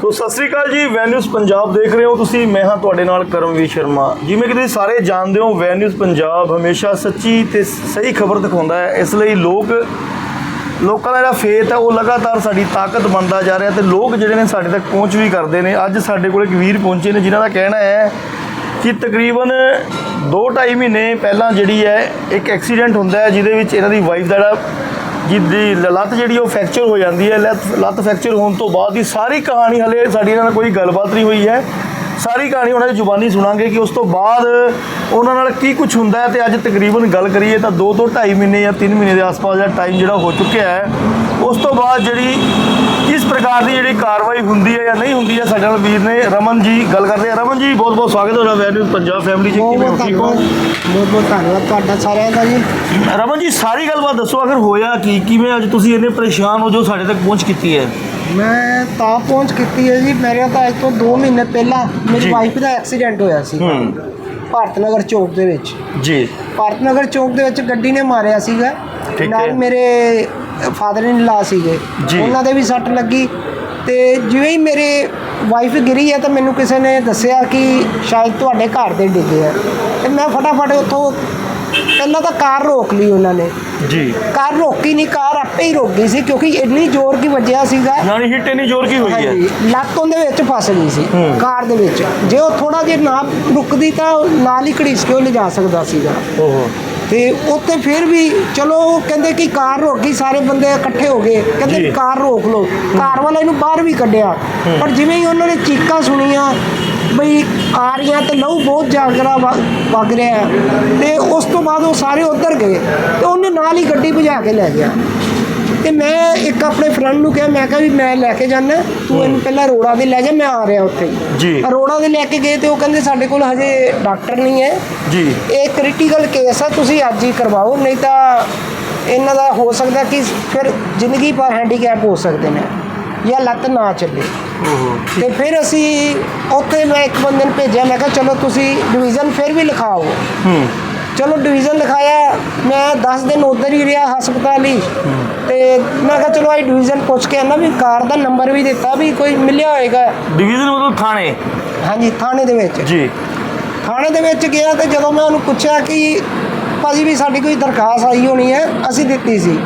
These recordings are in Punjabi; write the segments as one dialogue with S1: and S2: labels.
S1: ਸੋ ਸਤਿ ਸ੍ਰੀ ਅਕਾਲ ਜੀ ਵੈਨਿਊਜ਼ ਪੰਜਾਬ ਦੇਖ ਰਹੇ ਹੋ ਤੁਸੀਂ। ਮੈਂ ਹਾਂ ਤੁਹਾਡੇ ਨਾਲ ਕਰਮਵੀਰ ਸ਼ਰਮਾ। ਜਿਵੇਂ ਕਿ ਤੁਸੀਂ ਸਾਰੇ ਜਾਣਦੇ ਹੋ ਵੈਨਿਊਜ਼ ਪੰਜਾਬ ਹਮੇਸ਼ਾ ਸੱਚੀ ਤੇ ਸਹੀ ਖਬਰ ਦਿਖਾਉਂਦਾ ਹੈ। ਇਸ ਲਈ ਲੋਕ, ਲੋਕਾਂ ਦਾ ਜਿਹੜਾ ਫੇਥ ਹੈ ਉਹ ਲਗਾਤਾਰ ਸਾਡੀ ਤਾਕਤ ਬਣਦਾ ਜਾ ਰਿਹਾ ਤੇ ਲੋਕ ਜਿਹੜੇ ਨੇ ਸਾਡੇ ਤੱਕ ਪਹੁੰਚ ਵੀ ਕਰਦੇ ਨੇ। ਅੱਜ ਸਾਡੇ ਕੋਲ ਇੱਕ ਵੀਰ ਪਹੁੰਚੇ ਨੇ, ਜਿਨ੍ਹਾਂ ਦਾ ਕਹਿਣਾ ਹੈ ਕਿ ਤਕਰੀਬਨ 2.5 ਮਹੀਨੇ ਪਹਿਲਾਂ ਜਿਹੜੀ ਹੈ, ਇੱਕ ਐਕਸੀਡੈਂਟ ਹੁੰਦਾ ਹੈ, ਜਿਹਦੇ ਵਿੱਚ ਇਹਨਾਂ ਦੀ ਵਾਈਫ ਦਾ ਜਿਹੜਾ ਜਿਹਦੀ ਲੱਤ ਜਿਹੜੀ ਉਹ ਫ੍ਰੈਕਚਰ ਹੋ ਜਾਂਦੀ ਹੈ, ਲੱਤ ਲੱਤ ਫ੍ਰੈਕਚਰ ਹੋਣ ਤੋਂ ਬਾਅਦ ਦੀ ਸਾਰੀ ਕਹਾਣੀ ਹਲੇ ਸਾਡੀ ਇਹਨਾਂ ਨਾਲ ਕੋਈ ਗੱਲਬਾਤ ਨਹੀਂ ਹੋਈ ਹੈ। ਸਾਰੀ ਕਹਾਣੀ ਉਹਨਾਂ ਦੀ ਜ਼ੁਬਾਨੀ ਸੁਣਾਂਗੇ ਕਿ ਉਸ ਤੋਂ ਬਾਅਦ ਉਹਨਾਂ ਨਾਲ ਕੀ ਕੁਝ ਹੁੰਦਾ ਹੈ ਤੇ ਅੱਜ ਤਕਰੀਬਨ ਗੱਲ ਕਰੀਏ ਤਾਂ 2 ਤੋਂ 2.5 ਮਹੀਨੇ ਜਾਂ 3 ਮਹੀਨੇ ਦੇ ਆਸ-ਪਾਸ ਦਾ ਟਾਈਮ ਜਿਹੜਾ ਹੋ ਚੁੱਕਿਆ ਹੈ, ਉਸ ਤੋਂ ਬਾਅਦ ਜਿਹੜੀ ਕਿਸ ਪ੍ਰਕਾਰ ਦੀ ਜਿਹੜੀ ਕਾਰਵਾਈ ਹੁੰਦੀ ਹੈ ਜਾਂ ਨਹੀਂ ਹੁੰਦੀ ਹੈ ਸਾਡੇ ਨਾਲ ਵੀਰ ਨੇ ਰਮਨ ਜੀ ਗੱਲ ਕਰਦੇ ਆ। ਰਮਨ ਜੀ ਬਹੁਤ ਬਹੁਤ ਸਵਾਗਤ ਹੈ ਵੈਨਿਊ ਪੰਜਾਬ ਫੈਮਿਲੀ ਜੀ ਕਿਵੇਂ ਹੋ? ਠੀਕ ਹੋ?
S2: ਬਹੁਤ ਬਹੁਤ ਧੰਨਵਾਦ ਤੁਹਾਡਾ ਸਾਰਿਆਂ ਦਾ ਜੀ।
S1: ਰਮਨ ਜੀ ਸਾਰੀ ਗੱਲਬਾਤ ਦੱਸੋ ਅਗਰ ਹੋਇਆ ਕੀ? ਕਿਵੇਂ ਅੱਜ ਤੁਸੀਂ ਇੰਨੇ ਪਰੇਸ਼ਾਨ ਹੋ ਜੋ ਸਾਡੇ ਤੱਕ ਪਹੁੰਚ ਕੀਤੀ ਹੈ?
S2: ਮੈਂ ਤਾਂ ਪਹੁੰਚ ਕੀਤੀ ਹੈ ਜੀ। ਮੇਰੇ ਤਾਂ ਅੱਜ ਤੋਂ 2 ਮਹੀਨੇ ਪਹਿਲਾਂ। ਮੇਰੀ ਵਾਈਫ ਦਾ ਐਕਸੀਡੈਂਟ ਹੋਇਆ ਸੀ। ਭਾਰਤ ਨਗਰ ਚੌਕ ਦੇ ਵਿੱਚ।
S1: ਜੀ।
S2: ਭਾਰਤ ਨਗਰ ਚੌਕ ਦੇ ਵਿੱਚ ਗੱਡੀ ਨੇ ਮਾਰਿਆ ਸੀਗਾ। ਨਾਲ। ਮੇਰੇ ਫਾਦਰ ਇਨ ਲਾ ਸੀਗੇ।
S1: ਜੀ।
S2: ਉਹਨਾਂ ਦੇ ਵੀ ਸੱਟ ਲੱਗੀ ਤੇ ਜਿਵੇਂ ਹੀ ਮੇਰੇ ਵਾਈਫ ਗਿਰੀ ਹੈ ਤਾਂ ਮੈਨੂੰ ਕਿਸੇ ਨੇ ਦੱਸਿਆ ਕਿ ਸ਼ਾਇਦ ਤੁਹਾਡੇ ਘਰ ਦੇ ਡਿੱਗੇ ਆ। ਤੇ ਮੈਂ ਫਟਾਫਟ ਉੱਥੋਂ ਪਹਿਲਾਂ ਤਾਂ ਕਾਰ ਰੋਕ ਲਈ ਉਹਨਾਂ ਨੇ।
S1: ਜੀ।
S2: ਕਾਰ ਰੋਕੀ ਨਹੀਂ ਕਾਰ ਆਪੇ ਹੀ ਰੁਕ ਗਈ ਸੀ ਕਿਉਂਕਿ ਇੰਨੀ ਜ਼ੋਰ ਕੀ ਵੱਜਿਆ ਸੀਗਾ।
S1: ਨਾਲੇ ਹਿੱਟ ਇੰਨੀ ਜ਼ੋਰ ਕੀ ਹੋਈ ਹੈ?
S2: ਹਾਂਜੀ ਲੱਤ ਉਹਦੇ ਵਿੱਚ ਫਸ ਗਈ ਸੀ
S1: ਹੂੰ।
S2: ਕਾਰ ਦੇ ਵਿੱਚ। ਜੇ ਉਹ ਥੋੜਾ ਜਿਹਾ ਨਾ ਰੁਕਦੀ ਤਾਂ ਉਹ ਨਾਲ ਹੀ ਘੜੀਸ ਕੇ ਉਹ ਲਿਜਾ ਸਕਦਾ ਸੀਗਾ।
S1: ਓਹੋ।
S2: ਤੇ ਉੱਥੇ ਫਿਰ ਵੀ ਚਲੋ ਉਹ ਕਹਿੰਦੇ ਕਿ ਕਾਰ ਰੋਕ ਗਈ ਸਾਰੇ ਬੰਦੇ ਇਕੱਠੇ ਹੋ ਗਏ। ਕਹਿੰਦੇ ਕਾਰ ਰੋਕ ਲਓ। ਕਾਰ ਵਾਲੇ ਨੂੰ ਬਾਹਰ ਵੀ ਕੱਢਿਆ। ਪਰ ਜਿਵੇਂ ਹੀ ਉਹਨਾਂ ਨੇ ਚੀਕਾਂ ਸੁਣੀਆਂ ਬਈ ਆ ਰਹੀਆਂ ਤੇ ਲਹੂ ਬਹੁਤ ਜਾਗਰਾ ਵਗ ਰਿਹਾ। ਤੇ ਉਸ ਤੋਂ ਬਾਅਦ ਉਹ ਸਾਰੇ ਉੱਧਰ ਗਏ ਤੇ ਉਹਨੇ ਨਾਲ ਹੀ ਗੱਡੀ ਭਜਾ ਕੇ ਲੈ ਗਿਆ। ਤੇ ਮੈਂ ਇੱਕ ਆਪਣੇ ਫਰੈਂਡ ਨੂੰ ਕਿਹਾ ਮੈਂ ਕਿਹਾ ਵੀ ਮੈਂ ਲੈ ਕੇ ਜਾਣਾ ਤੂੰ ਇਹਨੂੰ ਪਹਿਲਾਂ ਰੋੜਾ ਦੇ ਲੈ ਜਾ ਮੈਂ ਆ ਰਿਹਾ ਉੱਥੇ।
S1: ਜੀ।
S2: ਰੋੜਾ ਦੇ ਲੈ ਕੇ ਗਏ ਤੇ ਉਹ ਕਹਿੰਦੇ ਸਾਡੇ ਕੋਲ ਹਜੇ ਡਾਕਟਰ ਨਹੀਂ ਹੈ।
S1: ਜੀ।
S2: ਇਹ ਕ੍ਰਿਟੀਕਲ ਕੇਸ ਹੈ ਤੁਸੀਂ ਅੱਜ ਹੀ ਕਰਵਾਓ ਨਹੀਂ ਤਾਂ ਇਹਨਾਂ ਦਾ ਹੋ ਸਕਦਾ ਕਿ ਫਿਰ ਜ਼ਿੰਦਗੀ ਭਰ ਹੈਂਡੀਕੈਪ ਹੋ ਸਕਦੇ ਨੇ ਜਾਂ ਲੱਤ ਨਾ ਚੱਲੇ। ਤੇ ਫਿਰ ਅਸੀਂ ਉੱਥੇ ਮੈਂ ਇੱਕ ਬੰਦੇ ਨੂੰ ਭੇਜਿਆ ਮੈਂ ਕਿਹਾ ਚਲੋ ਤੁਸੀਂ ਡਿਵੀਜ਼ਨ ਫਿਰ ਵੀ ਲਿਖਾਓ।
S1: ਹੂੰ।
S2: ਚਲੋ ਡਿਵੀਜ਼ਨ ਲਿਖਾਇਆ ਮੈਂ 10 ਦਿਨ ਉੱਧਰ ਹੀ ਰਿਹਾ ਹਸਪਤਾਲ ਹੀ। ਤੇ ਮੈਂ ਕਿਹਾ ਚਲੋ ਆਈ ਡਿਵੀਜ਼ਨ ਪੁੱਛ ਕੇ ਆਣਾ ਵੀ ਕਾਰ ਦਾ ਨੰਬਰ ਵੀ ਦਿੱਤਾ ਵੀ ਕੋਈ ਮਿਲਿਆ ਹੋਏਗਾ।
S1: ਡਿਵੀਜ਼ਨ ਮਤਲਬ ਥਾਣੇ?
S2: ਹਾਂਜੀ ਥਾਣੇ ਦੇ ਵਿੱਚ।
S1: ਜੀ।
S2: ਥਾਣੇ ਦੇ ਵਿੱਚ ਗਿਆ ਤੇ ਜਦੋਂ ਮੈਂ ਉਹਨੂੰ ਪੁੱਛਿਆ ਕਿ ਭਾਜੀ ਵੀ ਸਾਡੀ ਕੋਈ ਦਰਖਾਸਤ ਆਈ ਹੋਣੀ ਹੈ ਅਸੀਂ ਦਿੱਤੀ ਸੀ।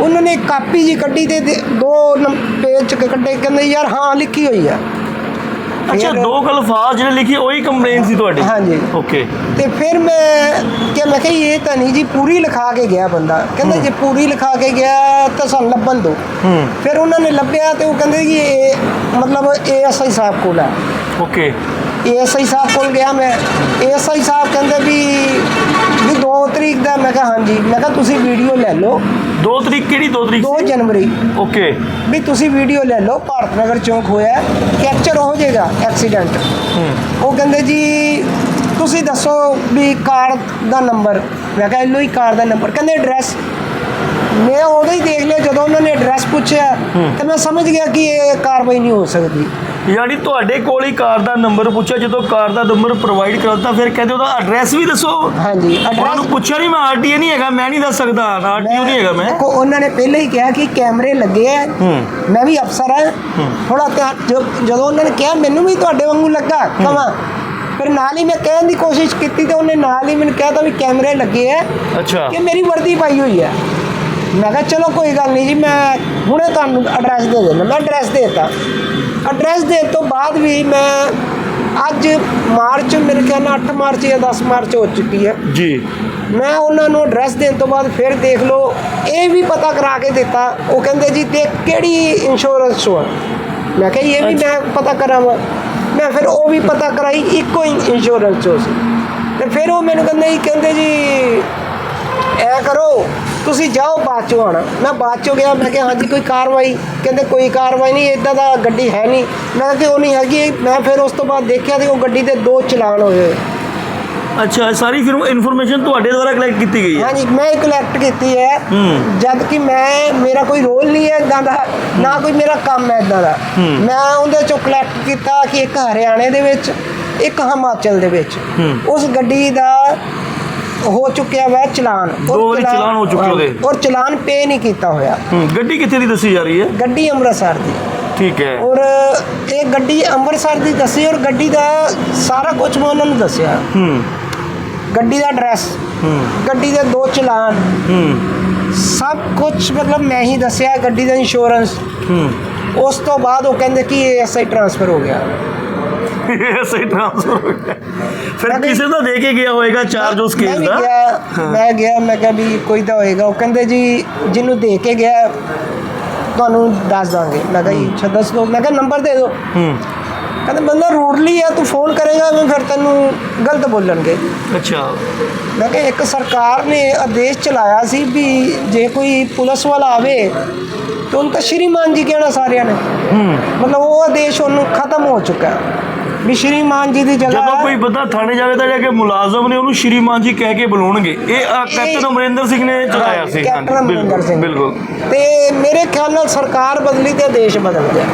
S2: ਉਹਨਾਂ ਨੇ ਕਾਪੀ ਜੀ ਕੱਢੀ ਤੇ ਦੇ- ਪੇਜ ਚ ਕੱਢੇ ਕਹਿੰਦੇ ਯਾਰ ਹਾਂ ਲਿਖੀ ਹੋਈ ਹੈ।
S1: ਅੱਛਾ
S2: ਫਿਰ-
S1: ਦੋ ਕਲਫਾਜ਼ ਜਿਹੜੇ ਲਿਖੇ ਉਹੀ ਕੰਪਲੇਨ ਸੀ ਤੁਹਾਡੀ?
S2: ਹਾਂਜੀ।
S1: ਓਕੇ
S2: ਤੇ ਫਿਰ ਮੈਂ ਕਿ ਮੈਂ ਕਿਹਾ ਇਹ ਤਾਂ ਨਹੀਂ ਜੀ ਪੂਰੀ ਲਿਖਾ ਕੇ ਗਿਆ ਬੰਦਾ। ਕਹਿੰਦੇ ਜੇ ਪੂਰੀ ਲਿਖਾ ਕੇ ਗਿਆ ਤਾਂ ਸਾਨੂੰ ਲੱਭਣ
S1: ਹੂੰ।
S2: ਫਿਰ ਉਹਨਾਂ ਨੇ ਲੱਭਿਆ ਤੇ ਉਹ ਕਹਿੰਦੇ ਕਿ ਇਹ ਮਤਲਬ ਏਐਸਆਈ ਸਾਹਿਬ ਕੋਲ ਹੈ।
S1: ਓਕੇ
S2: ਏਐਸਆਈ ਸਾਹਿਬ ਕੋਲ ਗਿਆ ਮੈਂ। ਏਐਸਆਈ ਸਾਹਿਬ ਕਹਿੰਦੇ ਵੀ ਵੀ 2 ਤਰੀਕ ਦਾ। ਮੈਂ ਕਿਹਾ ਹਾਂਜੀ। ਮੈਂ ਕਿਹਾ ਤੁਸੀਂ ਵੀਡੀਓ ਲੈ ਲਓ।
S1: 2 ਤਰੀਕ ਕਿਹੜੀ 2 ਤਰੀਕ
S2: 2 ਜਨਵਰੀ।
S1: ਓਕੇ।
S2: ਵੀ ਤੁਸੀਂ ਵੀਡੀਓ ਲੈ ਲਓ। ਭਾਰਤ ਨਗਰ ਚੌਂਕ ਹੋਇਆ ਕੈਪਚਰ ਹੋ ਜਾਏਗਾ ਐਕਸੀਡੈਂਟ। ਉਹ ਕਹਿੰਦੇ ਜੀ ਤੁਸੀਂ ਦੱਸੋ ਵੀ ਕਾਰ ਦਾ ਨੰਬਰ। ਮੈਂ ਕਿਹਾ ਲੋ ਹੀ ਕਾਰ ਦਾ ਨੰਬਰ। ਕਹਿੰਦੇ ਐਡਰੈਸ ਮੈਂ ਉਦੋਂ ਹੀ ਦੇਖ ਲਿਆ ਜਦੋਂ ਉਹਨਾਂ ਨੇ ਐਡਰੈਸ ਪੁੱਛਿਆ ਤੇ ਮੈਂ ਸਮਝ ਗਿਆ ਕਿ ਇਹ ਕਾਰਵਾਈ ਨਹੀਂ ਹੋ ਸਕਦੀ।
S1: ਯਾਨੀ ਤੁਹਾਡੇ ਕੋਲ ਹੀ ਕਾਰ ਦਾ ਨੰਬਰ ਪੁੱਛਿਆ ਜਦੋਂ ਕਾਰ ਦਾ ਨੰਬਰ ਪ੍ਰੋਵਾਈਡ ਕਰਾਤਾ ਫਿਰ ਕਹਿੰਦੇ ਉਹਦਾ ਐਡਰੈਸ ਵੀ ਦੱਸੋ।
S2: ਹਾਂਜੀ
S1: ਉਹਨਾਂ ਨੂੰ ਪੁੱਛਿਆ ਨਹੀਂ ਮੈਂ ਆਰਟੀਏ ਨਹੀਂ ਹੈਗਾ ਮੈਂ ਨਹੀਂ ਦੱਸ ਸਕਦਾ ਆਰਟੀਓ ਨਹੀਂ ਹੈਗਾ ਮੈਂ।
S2: ਦੇਖੋ ਉਹਨਾਂ ਨੇ ਪਹਿਲੇ ਹੀ ਕਿਹਾ ਕਿ ਕੈਮਰੇ ਲੱਗੇ ਆ ਮੈਂ ਵੀ ਅਫਸਰ ਹਾਂ। ਥੋੜਾ ਜਦੋਂ ਉਹਨਾਂ ਨੇ ਕਿਹਾ ਮੈਨੂੰ ਵੀ ਤੁਹਾਡੇ ਵਾਂਗੂ ਲੱਗਾ ਕਵਾਂ। ਫਿਰ ਨਾਲ ਹੀ ਮੈਂ ਕਹਿਣ ਦੀ ਕੋਸ਼ਿਸ਼ ਕੀਤੀ ਤੇ ਉਹਨੇ ਨਾਲ ਹੀ ਮੈਨੂੰ ਕਿਹਾ ਤਾਂ ਵੀ ਕੈਮਰੇ ਲੱਗੇ ਆ
S1: ਅੱਛਾ।
S2: ਕਿ ਮੇਰੀ ਵਰਦੀ ਪਾਈ ਹੋਈ ਹੈ ਮੈਂ ਕਿਹਾ ਚਲੋ ਕੋਈ ਗੱਲ ਨਹੀਂ ਜੀ ਮੈਂ ਹੁਣੇ ਤੁਹਾਨੂੰ ਐਡਰੈਸ ਦੇ ਦਿੰਦਾ ਮੈਂ ਐਡਰੈਸ ਦੇ ਦਿੱਤਾ। ਐਡਰੈਸ ਦੇਣ ਤੋਂ ਬਾਅਦ ਵੀ ਮੈਂ ਅੱਜ ਮਾਰਚ ਮੇਰੇ ਖਿਆਲ ਨਾਲ 8 ਮਾਰਚ ਜਾਂ 10 ਮਾਰਚ ਹੋ ਚੁੱਕੀ ਹੈ।
S1: ਜੀ।
S2: ਮੈਂ ਉਹਨਾਂ ਨੂੰ ਐਡਰੈਸ ਦੇਣ ਤੋਂ ਬਾਅਦ ਫਿਰ ਦੇਖ ਲਓ ਇਹ ਵੀ ਪਤਾ ਕਰਾ ਕੇ ਦਿੱਤਾ। ਉਹ ਕਹਿੰਦੇ ਜੀ ਤੇ ਕਿਹੜੀ ਇੰਸ਼ੋਰੈਂਸ ਹੋ ਮੈਂ ਕਿਹਾ ਇਹ ਵੀ ਮੈਂ ਪਤਾ ਕਰਾਵਾਂ। ਮੈਂ ਫਿਰ ਉਹ ਵੀ ਪਤਾ ਕਰਾਈ ਇੱਕੋ ਹੀ ਇੰਸ਼ੋਰੈਂਸ ਹੋ ਸੀ। ਤੇ ਫਿਰ ਉਹ ਮੈਨੂੰ ਕਹਿੰਦੇ ਜੀ ਕਹਿੰਦੇ ਜੀ ਐ ਕਰੋ ਤੁਸੀਂ ਜਾਓ ਬਾਅਦ ਚੋਂ ਆਣਾ ਮੈਂ ਬਾਅਦ ਚੋਂ ਗਿਆ ਮੈਂ ਕਿਹਾ ਹਾਂਜੀ ਕੋਈ ਕਾਰਵਾਈ। ਕਹਿੰਦੇ ਕੋਈ ਕਾਰਵਾਈ ਨਹੀਂ ਇਦਾਂ ਦਾ ਗੱਡੀ ਹੈ ਨਹੀਂ। ਮੈਂ ਕਿਹਾ ਉਹ ਨਹੀਂ ਹੈਗੀ? ਮੈਂ ਫਿਰ ਉਸ ਤੋਂ ਬਾਅਦ ਦੇਖਿਆ ਤੇ ਉਹ ਗੱਡੀ ਦੇ ਦੋ ਚਲਾਨ ਹੋਏ ਹੋਏ।
S1: ਅੱਛਾ ਸਾਰੀ ਫਿਰ ਇਨਫੋਰਮੇਸ਼ਨ ਤੁਹਾਡੇ ਦੁਆਰਾ ਕਲੈਕਟ ਕੀਤੀ ਗਈ ਹੈ?
S2: ਹਾਂਜੀ ਮੈਂ ਕਲੈਕਟ ਕੀਤੀ ਹੈ। ਜਦ ਕਿ ਮੈਂ ਮੇਰਾ ਕੋਈ ਰੋਲ ਨਹੀਂ ਹੈ ਇਦਾਂ ਦਾ ਨਾ ਕੋਈ ਮੇਰਾ ਕੰਮ ਹੈ ਇਦਾਂ ਦਾ। ਮੈਂ ਉਹਦੇ ਚੋਂ ਕਲੈਕਟ ਕੀਤਾ ਕਿ ਇੱਕ ਹਰਿਆਣੇ ਦੇ ਵਿੱਚ ਇੱਕ ਹਿਮਾਚਲ ਦੇ ਵਿੱਚ। ਉਸ ਗੱਡੀ ਦਾ ਹੋ ਚੁੱਕਿਆ ਵਾ ਚਲਾਨ।
S1: ਦੋ ਵਾਰੀ ਚਲਾਨ ਹੋ ਚੁੱਕੇ ਉਹਦੇ।
S2: ਔਰ ਚਲਾਨ ਪੇ ਨਹੀਂ ਕੀਤਾ ਹੋਇਆ।
S1: ਹੂੰ ਗੱਡੀ ਕਿੱਥੇ ਦੀ ਦੱਸੀ ਜਾ ਰਹੀ ਹੈ?
S2: ਗੱਡੀ ਅੰਮ੍ਰਿਤਸਰ ਦੀ।
S1: ਠੀਕ ਹੈ।
S2: ਔਰ ਇਹ ਗੱਡੀ ਅੰਮ੍ਰਿਤਸਰ ਦੀ ਦੱਸੀ ਔਰ ਗੱਡੀ ਦਾ ਸਾਰਾ ਕੁਝ ਮੈਂ ਉਹਨਾਂ ਨੂੰ ਦੱਸਿਆ।
S1: ਹੂੰ।
S2: ਗੱਡੀ ਦਾ ਐਡਰੈਸ
S1: ਹੂੰ।
S2: ਗੱਡੀ ਦੇ ਦੋ ਚਲਾਨ।
S1: ਹੂੰ।
S2: ਸਭ ਕੁਝ ਮਤਲਬ ਮੈਂ ਹੀ ਦੱਸਿਆ ਗੱਡੀ ਦਾ ਇੰਸ਼ੋਰੈਂਸ
S1: ਹੂੰ।
S2: ਉਸ ਤੋਂ ਬਾਅਦ ਉਹ ਕਹਿੰਦੇ ਕਿ ਇਹ ਐਸਆਈ ਟ੍ਰਾਂਸਫਰ ਹੋ ਗਿਆ।
S1: ਇਹ ਸਹੀ ਟ੍ਰਾਂਸਫਰ ਹੋ ਗਿਆ। ਫਿਰ ਕਿਸੇ ਦਾ ਦੇ ਕੇ ਗਿਆ ਹੋਏਗਾ ਚਾਰਜ ਉਸ ਕੇਸ ਦਾ।
S2: ਮੈਂ ਗਿਆ ਮੈਂ ਕਿਹਾ ਵੀ ਕੋਈ ਤਾਂ ਹੋਏਗਾ। ਉਹ ਕਹਿੰਦੇ ਜੀ ਜਿਹਨੂੰ ਦੇ ਕੇ ਗਿਆ ਤੁਹਾਨੂੰ ਦੱਸ ਦਾਂਗੇ। ਮੈਂ ਕਿਹਾ ਜੀ ਅੱਛਾ ਦੱਸ ਦਿਓ। ਮੈਂ ਕਿਹਾ ਨੰਬਰ ਦੇ ਦਿਓ।
S1: ਹੂੰ।
S2: ਕਹਿੰਦੇ ਬੰਦਾ ਰੂਡਲੀ ਹੈ ਤੂੰ ਫੋਨ ਕਰੇਗਾ ਮੈਂ ਫਿਰ ਤੈਨੂੰ ਗਲਤ ਬੋਲਣਗੇ।
S1: ਅੱਛਾ।
S2: ਮੈਂ ਕਿਹਾ ਇੱਕ ਸਰਕਾਰ ਨੇ ਆਦੇਸ਼ ਚਲਾਇਆ ਸੀ ਵੀ ਜੇ ਕੋਈ ਪੁਲਿਸ ਵਾਲਾ ਆਵੇ ਤਾਂ ਉਹਨੂੰ ਤਾਂ ਸ਼੍ਰੀਮਾਨ ਜੀ ਕਹਿਣਾ ਸਾਰਿਆਂ ਨੇ।
S1: ਹੂੰ।
S2: ਮਤਲਬ ਉਹ ਆਦੇਸ਼ ਉਹਨੂੰ ਖਤਮ ਹੋ ਚੁੱਕਾ। ਹੈ ਵੀ ਸ਼੍ਰੀਮਾਨ ਜੀ ਦੀ
S1: ਜਦੋਂ
S2: ਜਗ੍ਹਾ
S1: ਕੋਈ ਬੰਦਾ ਥਾਣੇ ਜਾਵੇ ਤਾਂ ਜਾ ਕੇ ਮੁਲਾਜ਼ਮ ਨੇ ਉਹਨੂੰ ਸ਼੍ਰੀਮਾਨ ਜੀ ਕਹਿ ਕੇ ਬੁਲਾਉਣਗੇ। ਇਹ ਅ, ਕੈਪਟਨ ਅਮਰਿੰਦਰ ਸਿੰਘ ਨੇ ਚਲਾਇਆ ਸੀ।
S2: ਕੈਪਟਨ ਸਿੰਘ।
S1: ਬਿਲਕੁਲ।
S2: ਤੇ ਮੇਰੇ ਖਿਆਲ ਨਾਲ ਸਰਕਾਰ ਬਦਲੀ ਤੇ ਦੇਸ਼ ਬਦਲ ਗਿਆ।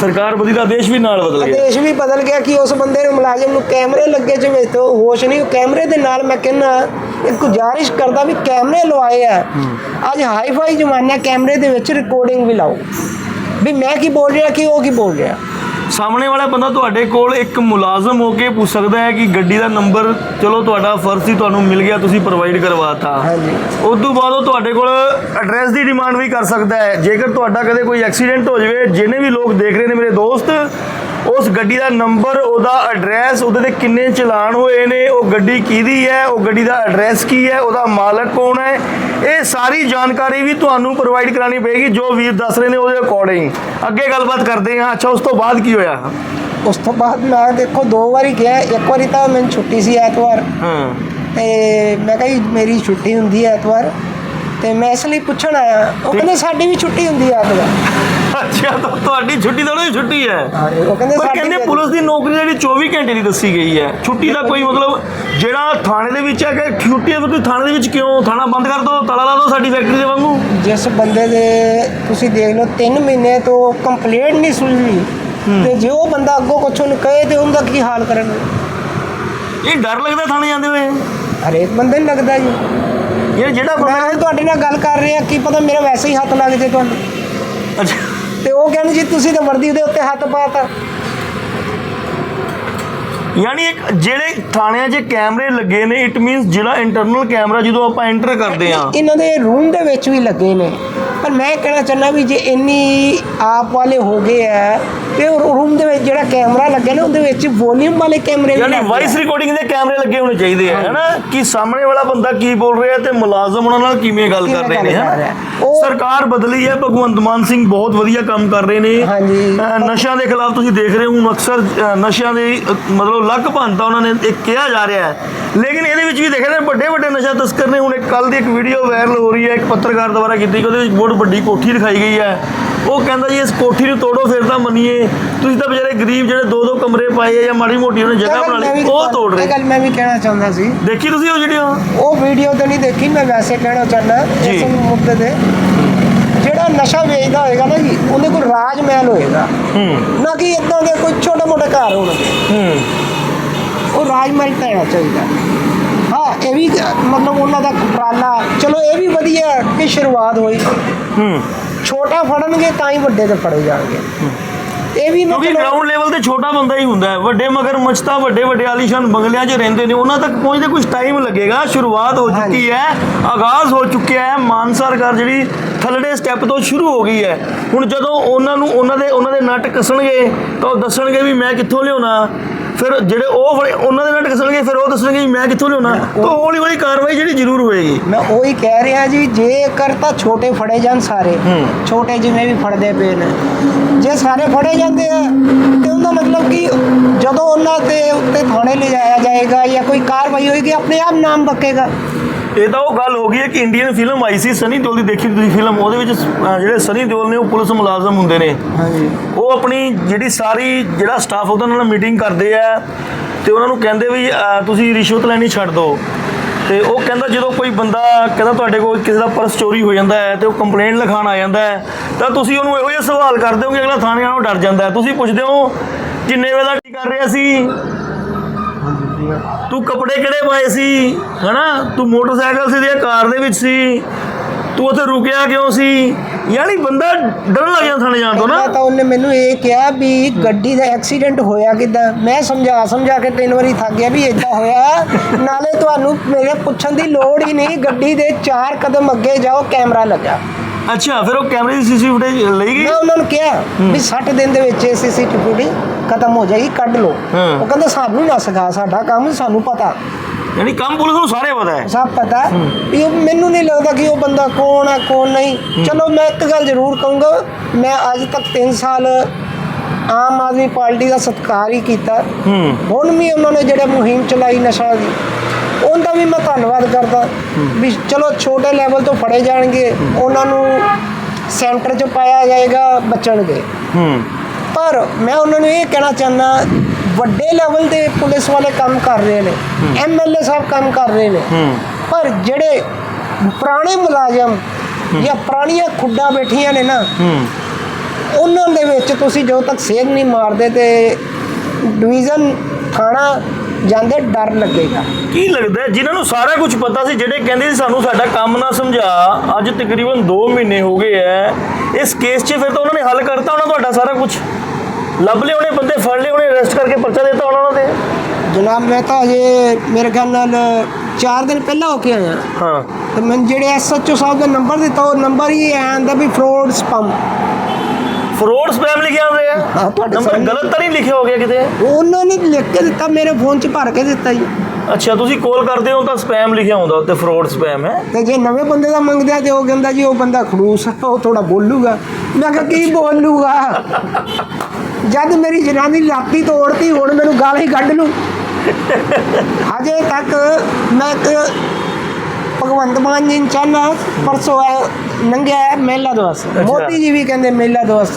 S1: ਸਰਕਾਰ ਬਦੀ ਦਾ ਆਦੇਸ਼ ਵੀ ਨਾਲ ਬਦਲ ਗਿਆ।
S2: ਦੇਸ਼ ਵੀ ਬਦਲ ਗਿਆ ਕਿ ਉਸ ਬੰਦੇ ਨੂੰ ਮੁਲਾਜ਼ਮ ਨੂੰ ਕੈਮਰੇ ਲੱਗੇ ਚ ਵਿੱਚ ਤੋਂ ਹੋਸ਼ ਨਹੀਂ ਉਹ ਕੈਮਰੇ ਦੇ ਨਾਲ ਮੈਂ ਕਹਿੰਨਾ ਇੱਕ ਗੁਜ਼ਾਰਿਸ਼ ਕਰਦਾ ਵੀ ਕੈਮਰੇ ਲਵਾਏ ਆ। ਅੱਜ ਹਾਈ-ਫਾਈ ਜ਼ਮਾਨਾ ਕੈਮਰੇ ਦੇ ਵਿੱਚ ਰਿਕਾਰਡਿੰਗ ਵੀ ਲਾਓ। ਵੀ ਮੈਂ ਕੀ ਬੋਲ ਰਿਹਾ ਕਿ ਉਹ ਕੀ ਬੋਲ ਰਿਹਾ?
S1: ਸਾਹਮਣੇ ਵਾਲਾ ਬੰਦਾ ਤੁਹਾਡੇ ਕੋਲ ਇੱਕ ਮੁਲਾਜ਼ਮ ਹੋ ਕੇ ਪੁੱਛ ਸਕਦਾ ਹੈ ਕਿ ਗੱਡੀ ਦਾ ਨੰਬਰ ਚਲੋ ਤੁਹਾਡਾ ਫਰਜ਼ ਸੀ ਤੁਹਾਨੂੰ ਮਿਲ ਗਿਆ ਤੁਸੀਂ ਪ੍ਰੋਵਾਈਡ ਕਰਵਾਤਾ।
S2: ਹਾਂਜੀ।
S1: ਉਸ ਤੋਂ ਬਾਅਦ ਉਹ ਤੁਹਾਡੇ ਕੋਲ ਐਡਰੈਸ ਦੀ ਡਿਮਾਂਡ ਵੀ ਕਰ ਸਕਦਾ ਹੈ। ਜੇਕਰ ਤੁਹਾਡਾ ਕਦੇ ਕੋਈ ਐਕਸੀਡੈਂਟ ਹੋ ਜਾਵੇ ਜਿੰਨੇ ਵੀ ਲੋਕ ਦੇਖ ਰਹੇ ਨੇ ਮੇਰੇ ਦੋਸਤ ਉਸ ਗੱਡੀ ਦਾ ਨੰਬਰ ਉਹਦਾ ਐਡਰੈਸ ਉਹਦੇ ਤੇ ਕਿੰਨੇ ਚਲਾਨ ਹੋਏ ਨੇ ਉਹ ਗੱਡੀ ਕਿਹਦੀ ਹੈ ਉਹ ਗੱਡੀ ਦਾ ਐਡਰੈਸ ਕੀ ਹੈ ਉਹਦਾ ਮਾਲਕ ਕੌਣ ਹੈ ਇਹ ਸਾਰੀ ਜਾਣਕਾਰੀ ਵੀ ਤੁਹਾਨੂੰ ਪ੍ਰੋਵਾਈਡ ਕਰਾਣੀ ਪਏਗੀ ਜੋ ਵੀਰ ਦੱਸ ਰਹੇ ਨੇ ਉਹਦੇ ਅਕੋਰਡਿੰਗ ਅੱਗੇ ਗੱਲਬਾਤ ਕਰਦੇ ਹਾਂ। ਅੱਛਾ ਉਸ ਤੋਂ ਬਾਅਦ ਕੀ ਹੋਇਆ?
S2: ਉਸ ਤੋਂ ਬਾਅਦ ਮੈਂ ਦੇਖੋ ਦੋ ਵਾਰੀ ਗਿਆ। ਇੱਕ ਵਾਰੀ ਤਾਂ ਮੈਨੂੰ ਛੁੱਟੀ ਸੀ ਐਤਵਾਰ।
S1: ਹਾਂ।
S2: ਤੇ ਮੈਂ ਕਿਹਾ ਮੇਰੀ ਛੁੱਟੀ ਹੁੰਦੀ ਹੈ ਐਤਵਾਰ। ਤੇ ਮੈਂ ਇਸ ਲਈ ਪੁੱਛਣ ਆਇਆ। ਉਹ ਕਹਿੰਦੇ ਸਾਡੀ ਵੀ ਛੁੱਟੀ ਹੁੰਦੀ ਹੈ ਐਤਵਾਰ।
S1: ਅੱਛਾ ਤਾਂ ਤੁਹਾਡੀ ਛੁੱਟੀ ਤਾਂ ਉਹਦੀ ਛੁੱਟੀ ਹੈ।
S2: ਉਹ ਕਹਿੰਦੇ
S1: ਪਰ
S2: ਸਾਡੀ
S1: ਕਹਿੰਦੇ ਪੁਲਿਸ ਦੀ ਨੌਕਰੀ ਜਿਹੜੀ 24 ਘੰਟੇ ਦੀ ਦੱਸੀ ਗਈ ਹੈ। ਛੁੱਟੀ ਦਾ ਕੋਈ ਮਤਲਬ ਜਿਹੜਾ ਥਾਣੇ ਦੇ ਵਿੱਚ ਹੈ ਕਿ ਛੁੱਟੀ ਹੈ ਫਿਰ ਤੁਸੀਂ ਥਾਣੇ ਦੇ ਵਿੱਚ ਕਿਉਂ ਥਾਣਾ ਬੰਦ ਕਰ ਦਿਓ ਤਾਲਾ ਲਾ ਦਿਓ ਸਾਡੀ ਫੈਕਟਰੀ ਦੇ ਵਾਂਗੂ?
S2: ਜਿਸ ਬੰਦੇ ਦੇ ਤੁਸੀਂ ਦੇਖ ਲਓ 3 ਮਹੀਨੇ ਤੋਂ ਕੰਪਲੇਂਟ ਨਹੀਂ ਸੁਣੀ ਤੇ ਜੇ ਉਹ ਬੰਦਾ ਅੱਗੋਂ ਕੁਛ ਉਹਨੂੰ ਕਹੇ ਤੇ ਉਹਦਾ ਕੀ ਹਾਲ ਕਰਨ?
S1: ਇਹ ਡਰ ਲੱਗਦਾ ਥਾਣੇ ਜਾਂਦੇ ਹੋਏ?
S2: ਹਰੇਕ ਬੰਦੇ ਨੂੰ ਲੱਗਦਾ ਜੀ।
S1: ਇਹ ਜਿਹੜਾ
S2: ਮੈਂ ਤੁਹਾਡੇ ਨਾਲ ਗੱਲ ਕਰ ਰਿਹਾ ਕੀ ਪਤਾ ਮੇਰਾ ਵੈਸੇ ਹੀ ਹੱਥ ਲੱਗ ਜੇ ਤੁਹਾਨੂੰ।
S1: ਅੱਛਾ।
S2: ਤੇ ਉਹ ਕਹਿੰਦੇ ਜੀ ਤੁਸੀਂ ਤਾਂ ਵਰਦੀ ਦੇ ਉੱਤੇ ਹੱਥ ਪਾਤਾ।
S1: ਯਾਨੀ ਇੱਕ ਜਿਹੜੇ ਥਾਣਿਆਂ 'ਚ ਕੈਮਰੇ ਲੱਗੇ ਨੇ ਇਟ ਮੀਨਸ ਜਿਹੜਾ ਇੰਟਰਨਲ ਕੈਮਰਾ ਜਦੋਂ ਆਪਾਂ ਐਂਟਰ ਕਰਦੇ ਆ
S2: ਇਹਨਾਂ ਦੇ ਰੂਮ ਦੇ ਵਿੱਚ ਵੀ ਲੱਗੇ ਨੇ। ਪਰ ਮੈਂ ਕਹਿਣਾ ਚਾਹੁੰਦਾ ਵੀ ਜੇ ਇੰਨੀ ਆਪ ਵਾਲੇ ਹੋ ਗਏ ਆ ਤੇ ਉਹ ਰੂਮ ਦੇ ਵਿੱਚ ਜਿਹੜਾ ਕੈਮਰਾ ਲੱਗਿਆ ਨਾ ਉਹਦੇ ਵਿੱਚ ਵੋਲਿਊਮ ਵਾਲੇ ਕੈਮਰੇ ਵੀ
S1: ਯਾਨੀ ਵਾਇਸ। ਰਿਕਾਰਡਿੰਗ ਦੇ ਕੈਮਰੇ ਲੱਗੇ ਹੋਣੇ ਚਾਹੀਦੇ ਆ ਹੈਨਾ? ਕਿ ਸਾਹਮਣੇ ਵਾਲਾ ਬੰਦਾ ਕੀ ਬੋਲ ਰਿਹਾ ਤੇ ਮੁਲਾਜ਼ਮ ਉਹਨਾਂ ਨਾਲ ਕਿਵੇਂ ਗੱਲ ਕਰ ਰਹੇ ਨੇ ਸਰਕਾਰ ਬਦਲੀ ਹੈ ਭਗਵੰਤ ਮਾਨ ਸਿੰਘ ਬਹੁਤ ਵਧੀਆ ਕੰਮ ਕਰ ਰਹੇ ਨੇ। ਨਸ਼ਿਆਂ ਦੇ ਖਿਲਾਫ ਤੁਸੀਂ ਦੇਖ ਰਹੇ ਹੋ ਅਕਸਰ ਨਸ਼ਿਆਂ ਦੇ ਮਤਲਬ ਲੱਕ ਭੰਨਤਾ ਉਹਨਾਂ ਨੇ ਇੱਕ ਕਿਹਾ ਜਾ ਰਿਹਾ ਹੈ। ਲੇਕਿਨ ਇਹਦੇ ਵਿੱਚ ਵੀ ਦੇਖ ਰਹੇ ਨੇ ਵੱਡੇ ਵੱਡੇ ਨਸ਼ਾ ਤਸਕਰ ਨੇ। ਹੁਣ ਇੱਕ ਕੱਲ ਦੀ ਇੱਕ ਵੀਡੀਓ ਵਾਇਰਲ ਹੋ ਰਹੀ ਹੈ ਇੱਕ ਪੱਤਰਕਾਰ ਦੁਆਰਾ ਕੀਤੀ ਗਈ ਉਹਦੇ ਵਿੱਚ ਬਹੁਤ ਵੱਡੀ ਕੋਠੀ ਦਿਖਾਈ ਗਈ ਹੈ। ਉਹ ਕਹਿੰਦਾ ਜੀ ਇਸ ਕੋਠੀ ਨੂੰ ਤੋੜੋ ਫਿਰ ਤਾਂ ਮੰਨੀਏ। ਤੁਸੀਂ ਤਾਂ ਵਿਚਾਰੇ ਗਰੀਬ ਜਿਹੜੇ ਦੋ ਦੋ ਕਮਰੇ ਪਾਏ ਆ ਜਾਂ ਮਾੜੀ ਮੋਟੀ ਉਹਨੇ ਜਗ੍ਹਾ ਬਣਾ ਲਈ ਉਹ ਤੋੜ
S2: ਇਹ
S1: ਰਹੇ
S2: ਗੱਲ ਮੈਂ ਵੀ ਕਹਿਣਾ ਚਾਹੁੰਦਾ ਸੀ।
S1: ਦੇਖੀ ਤੁਸੀਂ ਉਹ ਵੀਡੀਓ
S2: ਉਹ ਵੀਡੀਓ ਤਾਂ ਨਹੀਂ ਦੇਖੀ ਮੈਂ ਵੈਸੇ ਕਹਿਣਾ ਚਾਹੁੰਦਾ। ਇਸ ਮੁੱਦੇ ਤੇ। ਜਿਹੜਾ ਨਸ਼ਾ ਵੇਚਦਾ ਹੋਏਗਾ ਨਾ ਜੀ ਉਹਦੇ ਕੋਲ ਰਾਜ ਮਹਿਲ ਹੋਏਗਾ।
S1: ਹੂੰ।
S2: ਨਾ ਕਿ ਇਦਾਂ ਦੇ ਕੋਈ ਛੋਟੇ ਮੋਟੇ ਘਰ ਹੋਣਗੇ
S1: ਹੂੰ।
S2: ਉਹ ਰਾਜ ਮਹਿਲ ਪੈਣਾ ਚਾਹੀਦਾ। ਹਾਂ ਇਹ ਵੀ ਮਤਲਬ ਉਹਨਾਂ ਦਾ ਉਪਰਾਲਾ। ਚਲੋ ਇਹ ਵੀ ਵਧੀਆ ਕਿ ਸ਼ੁਰੂਆਤ ਹੋਈ।
S1: ਹੂੰ।
S2: ਛੋਟਾ ਫੜਨਗੇ ਤਾਂ ਹੀ ਵੱਡੇ ਤੇ ਫੜੇ ਜਾਣਗੇ। ਇਹ ਵੀ
S1: ਕਿਉਂਕਿ
S2: ਚਲੋ-
S1: ਗਰਾਊਂਡ ਲੈਵਲ ਤੇ ਛੋਟਾ ਬੰਦਾ ਹੀ ਹੁੰਦਾ ਹੈ ਵੱਡੇ ਮਗਰ ਮਚਤਾ ਵੱਡੇ ਵੱਡੇ ਆਲੀਸ਼ਾਨ ਬੰਗਲਿਆਂ 'ਚ ਰਹਿੰਦੇ ਨੇ ਉਹਨਾਂ ਤੱਕ ਪਹੁੰਚਦੇ ਕੁਝ ਟਾਈਮ ਲੱਗੇਗਾ ਸ਼ੁਰੂਆਤ ਹੋ ਚੁੱਕੀ। ਹੈ ਆਗਾਜ਼ ਹੋ ਚੁੱਕਿਆ ਹੈ ਮਾਨ ਸਰਕਾਰ ਜਿਹੜੀ ਥੱਲੜੇ ਸਟੈਪ ਤੋਂ ਸ਼ੁਰੂ ਹੋ ਗਈ ਹੈ ਹੁਣ ਜਦੋਂ ਉਹਨਾਂ ਨੂੰ ਉਹਨਾਂ ਦੇ ਉਹਨਾਂ ਦੇ ਨੱਟ ਕੱਸਣਗੇ ਤਾਂ ਉਹ ਦੱਸਣਗੇ ਵੀ ਮੈਂ ਕਿੱਥੋਂ ਲਿਆਉਣਾ ਫਿਰ ਜਿਹੜੇ ਉਹ ਫੜੇ ਉਹਨਾਂ ਦੇ ਨੱਟ ਕੱਸਣਗੇ ਫਿਰ ਉਹ ਦੱਸਣਗੇ ਮੈਂ ਕਿੱਥੋਂ ਲਿਆਉਣਾ। ਤਾਂ ਹੌਲੀ ਹੌਲੀ ਕਾਰਵਾਈ ਜਿਹੜੀ ਜ਼ਰੂਰ ਹੋਏਗੀ।
S2: ਮੈਂ ਉਹੀ ਕਹਿ ਰਿਹਾ ਜੀ ਜੇਕਰ ਤਾਂ ਛੋਟੇ ਫੜੇ ਜਾਣ ਸਾਰੇ। ਛੋਟੇ ਜਿਵੇਂ ਵੀ ਫੜਦੇ ਪਏ ਨੇ। ਜੇ ਸਾਰੇ ਫੜੇ ਜਾਂਦੇ ਆ ਤੇ ਉਹਦਾ ਮਤਲਬ ਕਿ ਜਦੋਂ ਉਹਨਾਂ ਦੇ ਉੱਤੇ ਥਾਣੇ ਲਿਜਾਇਆ ਜਾਏਗਾ ਜਾਂ ਕੋਈ ਕਾਰਵਾਈ ਹੋਏਗੀ ਆਪਣੇ ਆਪ ਨਾਮ ਬਕੇਗਾ
S1: ਇਹ ਤਾਂ ਉਹ ਗੱਲ ਹੋ ਗਈ ਹੈ ਕਿ ਇੰਡੀਅਨ ਫਿਲਮ ਆਈ ਸੀ ਸਨੀ ਦਿਓਲ ਦੀ ਦੇਖੀ ਤੁਸੀਂ ਫਿਲਮ ਉਹਦੇ ਵਿੱਚ ਜਿਹੜੇ ਸਨੀ ਦਿਓਲ ਨੇ ਉਹ ਪੁਲਿਸ ਮੁਲਾਜ਼ਮ ਹੁੰਦੇ ਨੇ।
S2: ਹਾਂਜੀ।
S1: ਉਹ ਆਪਣੀ ਜਿਹੜੀ ਸਾਰੀ ਜਿਹੜਾ ਸਟਾਫ ਉਹਦਾ ਨਾਲ ਮੀਟਿੰਗ ਕਰਦੇ ਆ ਤੇ ਉਹਨਾਂ ਨੂੰ ਕਹਿੰਦੇ ਵੀ ਤੁਸੀਂ ਰਿਸ਼ਵਤ ਲੈਣੀ ਛੱਡ ਦਿਓ ਤੇ ਉਹ ਕਹਿੰਦਾ ਜਦੋਂ ਕੋਈ ਬੰਦਾ ਕਹਿੰਦਾ ਤੁਹਾਡੇ ਕੋਲ ਕਿਸੇ ਦਾ ਪਰਸ ਚੋਰੀ ਹੋ ਜਾਂਦਾ ਹੈ ਤੇ ਉਹ ਕੰਪਲੇਂਟ ਲਿਖਾਣ ਆ ਜਾਂਦਾ ਹੈ ਤਾਂ ਤੁਸੀਂ ਉਹਨੂੰ ਇਹੋ ਜਿਹਾ ਸਵਾਲ ਕਰਦੇ ਹੋ ਕਿ ਅਗਲਾ ਥਾਣੇ ਵਾਲੋਂ ਡਰ ਜਾਂਦਾ ਹੈ। ਤੁਸੀਂ ਪੁੱਛਦੇ ਹੋ ਕਿੰਨੇ ਵੇਲੇ ਦਾ ਕੀ ਕਰ ਰਿਹਾ ਸੀ ਤੂੰ ਕੱਪੜੇ ਕਿਹੜੇ ਪਾਏ ਸੀ? ਹਨਾ? ਤੂੰ ਮੋਟਰਸਾਈਕਲ ਸੀ ਜਾਂ ਕਾਰ ਦੇ ਵਿੱਚ ਸੀ? ਤੂੰ ਉੱਥੇ ਰੁਕਿਆ ਕਿਉਂ ਸੀ? ਯਾਨੀ ਬੰਦਾ ਡਰਨ ਲੱਗ ਜਾਂਦਾ ਥਾਣੇ ਜਾਣ ਤੋਂ ਨਾ।
S2: ਤਾਂ ਉਹਨੇ ਮੈਨੂੰ ਇਹ ਕਿਹਾ ਵੀ ਗੱਡੀ ਦਾ ਐਕਸੀਡੈਂਟ ਹੋਇਆ ਕਿੱਦਾਂ? ਮੈਂ ਸਮਝਾ ਸਮਝਾ ਕੇ ਤਿੰਨ ਵਾਰੀ ਥੱਕ ਗਿਆ ਵੀ ਇਦਾਂ ਹੋਇਆ। ਨਾਲੇ ਤੁਹਾਨੂੰ ਮੇਰੇ ਪੁੱਛਣ ਦੀ ਲੋੜ ਹੀ ਨਹੀਂ ਗੱਡੀ ਦੇ ਚਾਰ ਕਦਮ ਅੱਗੇ ਜਾਓ ਕੈਮਰਾ ਲੱਗਾ।
S1: ਅੱਛਾ ਫਿਰ ਉਹ ਕੈਮਰੇ ਦੀ ਸੀਸੀ ਫੁਟੇਜ ਲਈ ਗਈ?
S2: ਮੈਂ ਉਹਨਾਂ ਨੂੰ ਕਿਹਾ ਵੀ 60 ਦਿਨ ਦੇ ਵਿੱਚ ਸੀਸੀਟੀਵੀ ਖਤਮ ਹੋ ਜਾਏਗੀ ਕੱਢ ਲਓ। ਉਹ ਕਹਿੰਦੇ ਸਾਨੂੰ ਨਾ ਸਿਖਾ ਸਾਡਾ ਕੰਮ ਸਾਨੂੰ ਪਤਾ।
S1: ਯਾਨੀ ਕੰਮ ਪੁਲਿਸ ਨੂੰ ਸਾਰੇ ਪਤਾ ਹੈ।
S2: ਸਭ ਪਤਾ ਉਹ ਮੈਨੂੰ ਨਹੀਂ ਲੱਗਦਾ ਕਿ ਉਹ ਬੰਦਾ ਕੌਣ ਹੈ ਕੌਣ ਨਹੀਂ। ਚਲੋ ਮੈਂ ਇੱਕ ਗੱਲ ਜ਼ਰੂਰ ਕਹੂੰਗਾ ਮੈਂ ਅੱਜ ਤੱਕ 3 ਸਾਲ ਆਮ ਆਦਮੀ ਪਾਰਟੀ ਦਾ ਸਤਿਕਾਰ ਹੀ ਕੀਤਾ। ਹੁਣ ਵੀ ਉਹਨਾਂ ਨੇ ਜਿਹੜੇ ਮੁਹਿੰਮ ਚਲਾਈ ਨਸ਼ਾ ਦੀ ਉਹਦਾ ਵੀ ਮੈਂ ਧੰਨਵਾਦ ਕਰਦਾ। ਵੀ ਚਲੋ ਛੋਟੇ ਲੈਵਲ ਤੋਂ ਫੜੇ ਜਾਣਗੇ ਉਹਨਾਂ ਨੂੰ ਸੈਂਟਰ 'ਚ ਪਾਇਆ ਜਾਏਗਾ ਬਚਣਗੇ।
S1: ਹੂੰ।
S2: ਪਰ ਮੈਂ ਉਹਨਾਂ ਨੂੰ ਇਹ ਕਹਿਣਾ ਚਾਹੁੰਦਾ ਵੱਡੇ ਲੈਵਲ ਦੇ ਪੁਲਿਸ ਵਾਲੇ ਕੰਮ ਕਰ ਰਹੇ ਨੇ ਐਮਐਲਏ ਸਾਹਿਬ ਕੰਮ ਕਰ ਰਹੇ ਨੇ। ਪਰ ਜਿਹੜੇ ਪੁਰਾਣੇ ਮੁਲਾਜ਼ਮ ਜਾਂ ਪੁਰਾਣੀਆਂ ਖੁੱਡਾਂ ਬੈਠੀਆਂ ਨੇ ਨਾ ਉਹਨਾਂ ਦੇ ਵਿੱਚ ਤੁਸੀਂ ਜਦੋਂ ਤੱਕ ਸੇਧ ਨਹੀਂ ਮਾਰਦੇ ਤੇ ਡਿਵੀਜ਼ਨ ਥਾਣਾ ਜਾਂਦੇ ਡਰ ਲੱਗੇਗਾ।
S1: ਕੀ ਲੱਗਦਾ ਹੈ, ਜਿਨ੍ਹਾਂ ਨੂੰ ਸਾਰਾ ਕੁਝ ਪਤਾ ਸੀ ਜਿਹੜੇ ਕਹਿੰਦੇ ਸੀ ਸਾਨੂੰ ਸਾਡਾ ਕੰਮ ਨਾ ਸਮਝਾ ਅੱਜ ਤਕਰੀਬਨ 2 ਮਹੀਨੇ ਹੋ ਗਏ ਐ। ਇਸ ਕੇਸ 'ਚ ਫਿਰ ਤਾਂ ਉਹਨਾਂ ਨੇ ਹੱਲ ਕਰਤਾ ਹੋਣਾ ਤੁਹਾਡਾ ਸਾਰਾ ਕੁਝ ਲੱਭ ਲਏ ਉਹਨੇ ਬੰਦੇ ਫੜ ਲਏ ਉਹਨੇ ਅਰੈਸਟ ਕਰਕੇ ਪਰਚਾ ਦਿੱਤਾ ਹੋਣਾ ਉਹਨਾਂ ਤੇ
S2: ਜਨਾਬ ਮੈਂ ਤਾਂ ਅਜੇ ਮੇਰੇ ਖਿਆਲ ਨਾਲ 4 ਦਿਨ ਪਹਿਲਾਂ ਹੋ ਕੇ ਆਇਆ।
S1: ਹਾਂ।
S2: ਤੇ ਮੈਂ ਜਿਹੜੇ ਐਸਐਚਓ ਸਾਹਿਬ ਦਾ ਨੰਬਰ ਦਿੱਤਾ ਉਹ ਨੰਬਰ ਹੀ ਐਂ ਆਂਦਾ ਵੀ ਫਰੋਡ ਸਪਮ
S1: ਫਰੋਡ ਸਪੈਮ ਲਿਖਿਆ ਹੋਇਆ ਹੈ
S2: ਤੁਹਾਡੇ
S1: ਨੰਬਰ
S2: ਸਾਹਮਣੇ।
S1: ਗਲਤ ਤਾਂ ਨਹੀਂ ਲਿਖਿਆ ਹੋ ਗਿਆ ਕਿਤੇ?
S2: ਉਹਨਾਂ ਨੇ ਲਿਖ ਕੇ ਦਿੱਤਾ ਮੇਰੇ ਫੋਨ 'ਚ ਭਰ ਕੇ ਦਿੱਤਾ ਜੀ।
S1: ਅੱਛਾ ਤੁਸੀਂ ਕਾਲ ਕਰਦੇ ਹੋ ਤਾਂ ਸਪੈਮ ਲਿਖਿਆ ਹੁੰਦਾ ਉੱਤੇ ਫਰੋਡ ਸਪੈਮ ਹੈ।
S2: ਤੇ ਜੇ ਨਵੇਂ ਬੰਦੇ ਦਾ ਮੰਗਦੇ ਆ ਤੇ ਉਹ ਕਹਿੰਦਾ ਜੀ ਉਹ ਬੰਦਾ ਖੜੂਸ ਆ, ਉਹ ਥੋੜਾ ਬੋਲੂਗਾ। ਮੈਂ ਕਿਹਾ ਕੀ ਬੋਲੂਗਾ? ਜਦ ਮੇਰੀ ਜਨਾਨੀ ਲਾਤੀ ਤੋੜਤੀ ਹੁਣ ਮੈਨੂੰ ਗਾਲ ਹੀ ਕੱਢ ਲੂ ਹਜੇ ਤੱਕ ਮੈਂ ਇੱਕ ਭਗਵੰਤ ਮਾਨ ਜੀ ਨੂੰ ਚਾਹਨਾ ਪਰਸੋਂ ਨੰਗਿਆ ਮੇਲਾ ਦਿਵਸ। ਮੋਦੀ ਜੀ ਵੀ ਕਹਿੰਦੇ ਮੇਲਾ ਦਿਵਸ।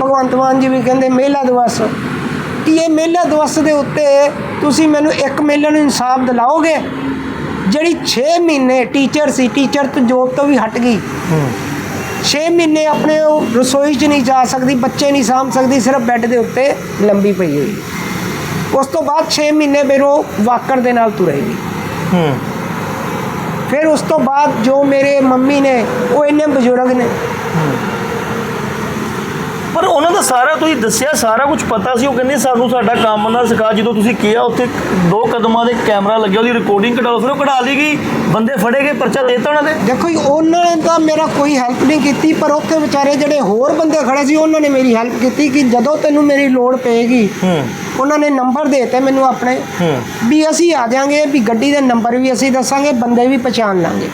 S2: ਭਗਵੰਤ ਮਾਨ ਜੀ ਵੀ ਕਹਿੰਦੇ ਮੇਲਾ ਦਿਵਸ। ਕਿ ਇਹ ਮੇਲਾ ਦਿਵਸ ਦੇ ਉੱਤੇ ਤੁਸੀਂ ਮੈਨੂੰ ਇੱਕ ਮੇਲੇ ਨੂੰ ਇਨਸਾਫ ਦਿਲਾਓਗੇ? ਜਿਹੜੀ 6 ਮਹੀਨੇ ਟੀਚਰ ਸੀ ਟੀਚਰ ਤੋਂ ਜੋਬ ਤੋਂ ਵੀ ਹਟ ਗਈ। 6 ਮਹੀਨੇ ਆਪਣੇ ਉਹ ਰਸੋਈ 'ਚ ਨਹੀਂ ਜਾ ਸਕਦੀ ਬੱਚੇ ਨਹੀਂ ਸਾਂਭ ਸਕਦੀ ਸਿਰਫ ਬੈੱਡ ਦੇ ਉੱਤੇ ਲੰਬੀ ਪਈ ਹੋਈ। ਉਸ ਤੋਂ ਬਾਅਦ 6 ਮਹੀਨੇ ਉਹ ਵਾਕਰ ਦੇ ਨਾਲ ਤੁਰੇਗੀ
S1: ਹੂੰ।
S2: ਫਿਰ ਉਸ ਤੋਂ ਬਾਅਦ ਜੋ ਮੇਰੇ ਮੰਮੀ ਨੇ ਉਹ ਇੰਨੇ ਬਜ਼ੁਰਗ ਨੇ।
S1: ਪਰ ਉਹਨਾਂ ਦਾ ਸਾਰਾ ਤੁਸੀਂ ਦੱਸਿਆ ਸਾਰਾ ਕੁਝ ਪਤਾ ਸੀ ਉਹ ਕਹਿੰਦੇ ਸਾਨੂੰ ਸਾਡਾ ਕੰਮ ਨਾ ਸਿਖਾ ਜਦੋਂ ਤੁਸੀਂ ਕਿਹਾ ਉੱਥੇ ਦੋ ਕਦਮਾਂ ਦੇ ਕੈਮਰਾ ਲੱਗਿਆ ਉਹਦੀ ਰਿਕਾਰਡਿੰਗ ਕਢਾਓ ਫਿਰ ਉਹ ਕਢਾ ਲਈ ਗਈ ਬੰਦੇ ਫੜੇ ਗਏ ਪਰਚਾ ਦੇਤਾ ਉਹਨਾਂ ਦੇ।
S2: ਦੇਖੋ ਜੀ ਉਹਨਾਂ ਨੇ ਤਾਂ ਮੇਰਾ ਕੋਈ ਹੈਲਪ ਨਹੀਂ ਕੀਤੀ ਪਰ ਉੱਥੇ ਵਿਚਾਰੇ ਜਿਹੜੇ ਹੋਰ ਬੰਦੇ ਖੜੇ ਸੀ ਉਹਨਾਂ ਨੇ ਮੇਰੀ ਹੈਲਪ ਕੀਤੀ ਕਿ ਜਦੋਂ ਤੈਨੂੰ ਮੇਰੀ ਲੋੜ ਪਏਗੀ
S1: ਹੂੰ।
S2: ਉਹਨਾਂ ਨੇ ਨੰਬਰ ਦੇਤੇ ਮੈਨੂੰ ਆਪਣੇ
S1: ਹੂੰ।
S2: ਵੀ ਅਸੀਂ ਆ ਜਾਾਂਗੇ ਵੀ ਗੱਡੀ ਦੇ ਨੰਬਰ ਵੀ ਅਸੀਂ ਦੱਸਾਂਗੇ ਬੰਦੇ ਵੀ ਪਛਾਣ ਲਾਂਗੇ।